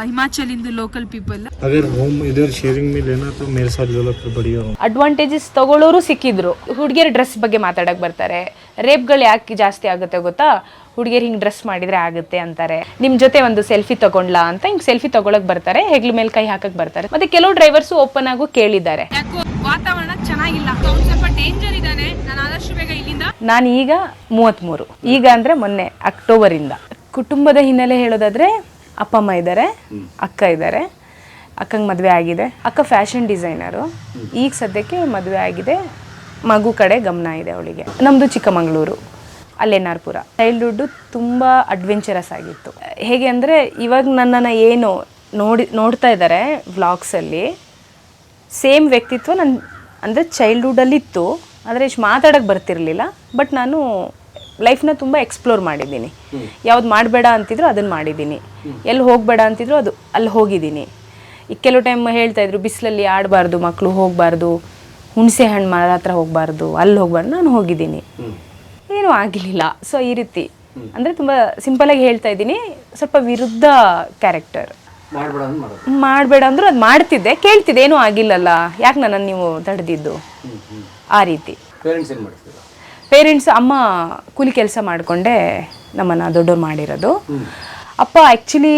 ಹಿಮಾಚಲಿಂದ local people अगर home इधर sharing में लेना तो मेरे साथ लो तो बढ़िया हो ಅಡ್ವಾಂಟೇಜಸ್ ತಗೊಳ್ಳೋರು ಸಿಕ್ಕಿದ್ರು ಹುಡುಗಿಯರ ಡ್ರೆಸ್ ಬಗ್ಗೆ ಮಾತಾಡಕ್ ಬರ್ತಾರೆ ರೇಪ್ಗಳು ಯಾಕೆ ಜಾಸ್ತಿ ಆಗುತ್ತೆ ಗೊತ್ತಾ ಹುಡುಗಿಯರು ಹಿಂಗೆ ಡ್ರೆಸ್ ಮಾಡಿದ್ರೆ ಆಗುತ್ತೆ ಅಂತಾರೆ ನಿಮ್ಮ ಜೊತೆ ಒಂದು ಸೆಲ್ಫಿ ತಗೊಂಡ್ಲಾ ಅಂತ ಹಿಂಗೆ ಸೆಲ್ಫಿ ತಗೊಳಕ್ ಬರ್ತಾರೆ ಹೆಗ್ಲ ಮೇಲೆ ಕೈ ಹಾಕಕ್ ಬರ್ತಾರೆ ಮತ್ತೆ ಕೆಲವು ಡ್ರೈವರ್ಸ್ ಓಪನ್ ಆಗು ಕೇಳಿದ್ದಾರೆ ಯಾಕೋ ವಾತಾವರಣ ಚೆನ್ನಾಗಿಲ್ಲ ಅವ್ನು ಸ್ವಲ್ಪ ಡೇಂಜರ್ ಇದ್ದಾನೆ ನಾನು ಆದಷ್ಟು ಬೇಗ ಇಲ್ಲಿಂದ ನಾನು ಈಗ ಮೂವತ್ತ್ಮೂರು ಈಗ ಅಂದರೆ ಮೊನ್ನೆ ಅಕ್ಟೋಬರಿಂದ ಕುಟುಂಬದ ಹಿನ್ನೆಲೆ ಹೇಳೋದಾದ್ರೆ ಅಪ್ಪ ಅಮ್ಮ ಇದ್ದಾರೆ ಅಕ್ಕ ಇದ್ದಾರೆ. ಅಕ್ಕಂಗೆ ಮದುವೆ ಆಗಿದೆ. ಅಕ್ಕ ಫ್ಯಾಷನ್ ಡಿಸೈನರು. ಈಗ ಸದ್ಯಕ್ಕೆ ಮದುವೆ ಆಗಿದೆ. ಮಗು ಕಡೆ ಗಮನ ಇದೆ ಅವಳಿಗೆ. ನಮ್ಮದು ಚಿಕ್ಕಮಗಳೂರು ಅಲ್ಲಿ ಎನ್ ಆರ್ ಚೈಲ್ಡ್ಹುಡ್ಡು ತುಂಬ ಅಡ್ವೆಂಚರಸ್ ಆಗಿತ್ತು. ಹೇಗೆ ಅಂದರೆ ಇವಾಗ ನನ್ನನ್ನು ಏನು ನೋಡಿ ನೋಡ್ತಾ ಇದ್ದಾರೆ ವ್ಲಾಗ್ಸಲ್ಲಿ ಸೇಮ್ ವ್ಯಕ್ತಿತ್ವ ನನ್ನ ಅಂದರೆ ಚೈಲ್ಡ್ಹುಡ್ಡಲ್ಲಿತ್ತು ಆದರೆ ಇಷ್ಟು ಮಾತಾಡೋಕ್ಕೆ ಬರ್ತಿರಲಿಲ್ಲ. ಬಟ್ ನಾನು ಲೈಫ್ನ ತುಂಬ ಎಕ್ಸ್ಪ್ಲೋರ್ ಮಾಡಿದ್ದೀನಿ. ಯಾವ್ದು ಮಾಡಬೇಡ ಅಂತಿದ್ರು ಅದನ್ನು ಮಾಡಿದ್ದೀನಿ. ಎಲ್ಲಿ ಹೋಗಬೇಡ ಅಂತಿದ್ರು ಅದು ಅಲ್ಲಿ ಹೋಗಿದ್ದೀನಿ. ಈಗ ಕೆಲವು ಟೈಮ್ ಹೇಳ್ತಾ ಇದ್ರು ಬಿಸಿಲಲ್ಲಿ ಆಡಬಾರ್ದು ಮಕ್ಕಳು ಹೋಗಬಾರ್ದು ಹುಣಸೆ ಹಣ್ಣು ಮರ ಹತ್ರ ಹೋಗಬಾರ್ದು ಅಲ್ಲಿ ಹೋಗಬಾರ್ದು ನಾನು ಹೋಗಿದ್ದೀನಿ. ಏನೂ ಆಗಿರಲಿಲ್ಲ. ಸೊ ಈ ರೀತಿ. ಅಂದರೆ ತುಂಬ ಸಿಂಪಲಾಗಿ ಹೇಳ್ತಾ ಇದ್ದೀನಿ ಸ್ವಲ್ಪ ವಿರುದ್ಧ ಕ್ಯಾರೆಕ್ಟರ್ ಮಾಡ್ಬೇಡ ಅಂದ್ರೆ ಮಾಡೋದು. ಮಾಡಬೇಡ ಅಂದ್ರು ಅದು ಮಾಡ್ತಿದ್ದೆ ಕೇಳ್ತಿದ್ದೆ ಏನೂ ಆಗಿಲ್ಲಲ್ಲ. ಯಾಕೆ ನನ್ನನ್ನು ನೀವು ತಡೆದಿದ್ದು? ಆ ರೀತಿ. ಪೇರೆಂಟ್ಸ್ ಅಮ್ಮ ಕೂಲಿ ಕೆಲಸ ಮಾಡಿಕೊಂಡೇ ನಮ್ಮನ್ನು ದೊಡ್ಡವ್ರು ಮಾಡಿರೋದು. ಅಪ್ಪ ಆ್ಯಕ್ಚುಲಿ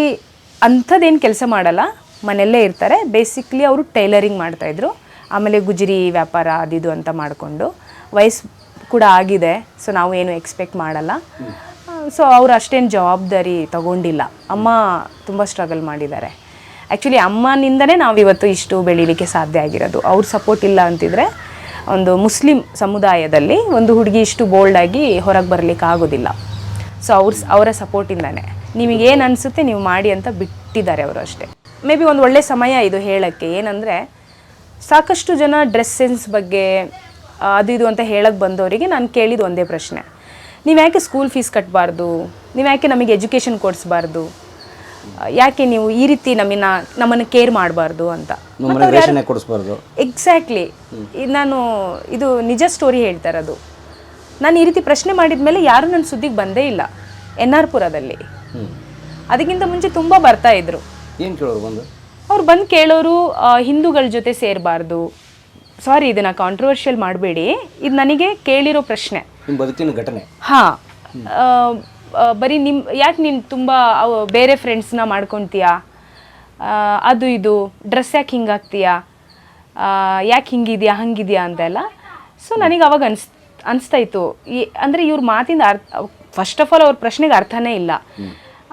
ಅಂಥದ್ದೇನು ಕೆಲಸ ಮಾಡಲ್ಲ, ಮನೆಯಲ್ಲೇ ಇರ್ತಾರೆ. ಬೇಸಿಕ್ಲಿ ಅವರು ಟೈಲರಿಂಗ್ ಮಾಡ್ತಾಯಿದ್ರು ಆಮೇಲೆ ಗುಜರಿ ವ್ಯಾಪಾರ ಅದಿದು ಅಂತ ಮಾಡಿಕೊಂಡು. ವಯಸ್ಸು ಕೂಡ ಆಗಿದೆ ಸೊ ನಾವು ಏನು ಎಕ್ಸ್ಪೆಕ್ಟ್ ಮಾಡಲ್ಲ. ಸೊ ಅವ್ರು ಅಷ್ಟೇನು ಜವಾಬ್ದಾರಿ ತಗೊಂಡಿಲ್ಲ. ಅಮ್ಮ ತುಂಬ ಸ್ಟ್ರಗಲ್ ಮಾಡಿದ್ದಾರೆ. ಆ್ಯಕ್ಚುಲಿ ಅಮ್ಮನಿಂದನೇ ನಾವು ಇವತ್ತು ಇಷ್ಟು ಬೆಳೀಲಿಕ್ಕೆ ಸಾಧ್ಯ ಆಗಿರೋದು. ಅವ್ರ ಸಪೋರ್ಟ್ ಇಲ್ಲ ಅಂತಿದ್ರೆ ಒಂದು ಮುಸ್ಲಿಂ ಸಮುದಾಯದಲ್ಲಿ ಒಂದು ಹುಡುಗಿ ಇಷ್ಟು ಬೋಲ್ಡಾಗಿ ಹೊರಗೆ ಬರಲಿಕ್ಕೆ ಆಗೋದಿಲ್ಲ. ಸೊ, ಅವ್ರ ಅವರ ಸಪೋರ್ಟಿಂದನೇ ನಿಮಗೆ ಏನು ಅನಿಸುತ್ತೆ ನೀವು ಮಾಡಿ ಅಂತ ಬಿಟ್ಟಿದ್ದಾರೆ ಅವರು ಅಷ್ಟೇ. ಮೇ ಬಿ ಒಂದು ಒಳ್ಳೆ ಸಮಯ ಇದು ಹೇಳೋಕ್ಕೆ. ಏನಂದರೆ, ಸಾಕಷ್ಟು ಜನ ಡ್ರೆಸ್ ಸೆನ್ಸ್ ಬಗ್ಗೆ ಅದು ಇದು ಅಂತ ಹೇಳಕ್ಕೆ ಬಂದವರಿಗೆ ನಾನು ಕೇಳಿದ ಒಂದೇ ಪ್ರಶ್ನೆ. ನೀವು ಯಾಕೆ ಸ್ಕೂಲ್ ಫೀಸ್ ಕಟ್ಟಬಾರ್ದು ನೀವು ಯಾಕೆ ನಮಗೆ ಎಜುಕೇಷನ್ ಕೊಡಿಸ್ಬಾರ್ದು? ಯಾಕೆ ನೀವು ಈ ರೀತಿ ನಮ್ಮನ್ನ ನಮ್ಮನ್ನು ಕೇರ್ ಮಾಡಬಾರ್ದು ಅಂತ? ಕೊಡಿಸ್ಬಾರ್ದು? ಎಕ್ಸಾಕ್ಟ್ಲಿ ನಾನು ಇದು ನಿಜ ಸ್ಟೋರಿ ಹೇಳ್ತಾ ಇರೋದು. ನಾನು ಈ ರೀತಿ ಪ್ರಶ್ನೆ ಮಾಡಿದ ಮೇಲೆ ಯಾರೂ ನನ್ನ ಸುದ್ದಿಗೆ ಬಂದೇ ಇಲ್ಲ ಎನ್ ಆರ್ ಪುರದಲ್ಲಿ. ಅದಕ್ಕಿಂತ ಮುಂಚೆ ತುಂಬ ಬರ್ತಾ ಇದ್ರು. ಅವ್ರು ಬಂದು ಕೇಳೋರು ಹಿಂದೂಗಳ ಜೊತೆ ಸೇರಬಾರ್ದು. ಸಾರಿ ಇದನ್ನ ಕಾಂಟ್ರವರ್ಷಿಯಲ್ ಮಾಡಬೇಡಿ. ಇದು ನನಗೆ ಕೇಳಿರೋ ಪ್ರಶ್ನೆ. ಬದುಕಿನ ಘಟನೆ. ಹಾಂ. ಬರೀ ನಿಮ್ಮ ಯಾಕೆ ನೀನು ತುಂಬ ಬೇರೆ ಫ್ರೆಂಡ್ಸ್ನ ಮಾಡ್ಕೊತೀಯಾ? ಅದು ಇದು ಡ್ರೆಸ್ ಯಾಕೆ ಹಿಂಗಾಗ್ತೀಯಾ ಯಾಕೆ ಹಿಂಗಿದ್ಯಾ ಹಂಗಿದ್ಯಾ ಅಂತೆಲ್ಲ ಸೊ ನನಗೆ ಅವಾಗ ಅನ್ಸ್ ಅನಿಸ್ತಾ ಇತ್ತು ಈ ಅಂದರೆ ಇವ್ರ ಮಾತಿಂದ ಅರ್ಥ ಫಸ್ಟ್ ಆಫ್ ಆಲ್ ಅವ್ರ ಪ್ರಶ್ನೆಗೆ ಅರ್ಥನೇ ಇಲ್ಲ.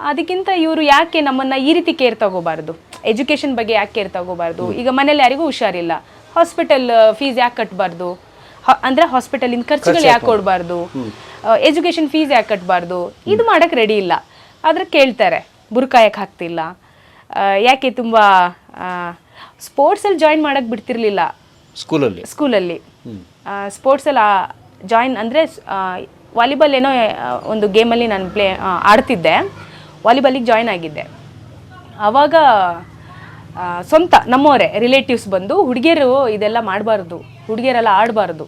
ಅದಕ್ಕಿಂತ ಇವರು ಯಾಕೆ ನಮ್ಮನ್ನು ಈ ರೀತಿ ಕೇರ್ ತಗೋಬಾರ್ದು? ಎಜುಕೇಷನ್ ಬಗ್ಗೆ ಯಾಕೆ ಕೇರ್ ತಗೋಬಾರ್ದು? ಈಗ ಮನೇಲಿ ಯಾರಿಗೂ ಹುಷಾರಿಲ್ಲ. ಹಾಸ್ಪಿಟಲ್ ಫೀಸ್ ಯಾಕೆ ಕಟ್ಟಬಾರ್ದು ಅಂದರೆ ಹಾಸ್ಪಿಟಲಿನ ಖರ್ಚುಗಳು ಯಾಕೆ ಕೊಡಬಾರ್ದು? ಎಜುಕೇಶನ್ ಫೀಸ್ ಯಾಕೆ ಕಟ್ಟಬಾರ್ದು ಇದು ಮಾಡಕ್ಕೆ ರೆಡಿ ಇಲ್ಲ. ಆದ್ರೆ ಕೇಳ್ತಾರೆ ಬುರ್ಕಾಯಕ್ಕೆ ಯಾಕೆ ಹಾಕ್ತಿಲ್ಲ? ಯಾಕೆ ತುಂಬ ಸ್ಪೋರ್ಟ್ಸಲ್ಲಿ ಜಾಯಿನ್ ಮಾಡಕ್ಕೆ ಬಿಡ್ತಿರ್ಲಿಲ್ಲ? ಸ್ಕೂಲಲ್ಲಿ ಸ್ಕೂಲಲ್ಲಿ ಸ್ಪೋರ್ಟ್ಸಲ್ಲಿ ಜಾಯಿನ್ ಅಂದರೆ ವಾಲಿಬಾಲ್ ಏನೋ ಒಂದು ಒಂದು ಗೇಮಲ್ಲಿ ನಾನು ಪ್ಲೇ ಆಡ್ತಿದ್ದೆ. ವಾಲಿಬಾಲಿಗೆ ಜಾಯಿನ್ ಆಗಿದ್ದೆ. ಅವಾಗ ಸ್ವಂತ ನಮ್ಮವರೇ ರಿಲೇಟಿವ್ಸ್ ಬಂದು ಹುಡುಗಿಯರು ಇದೆಲ್ಲ ಮಾಡಬಾರ್ದು. ಹುಡುಗಿಯರೆಲ್ಲ ಆಡಬಾರ್ದು.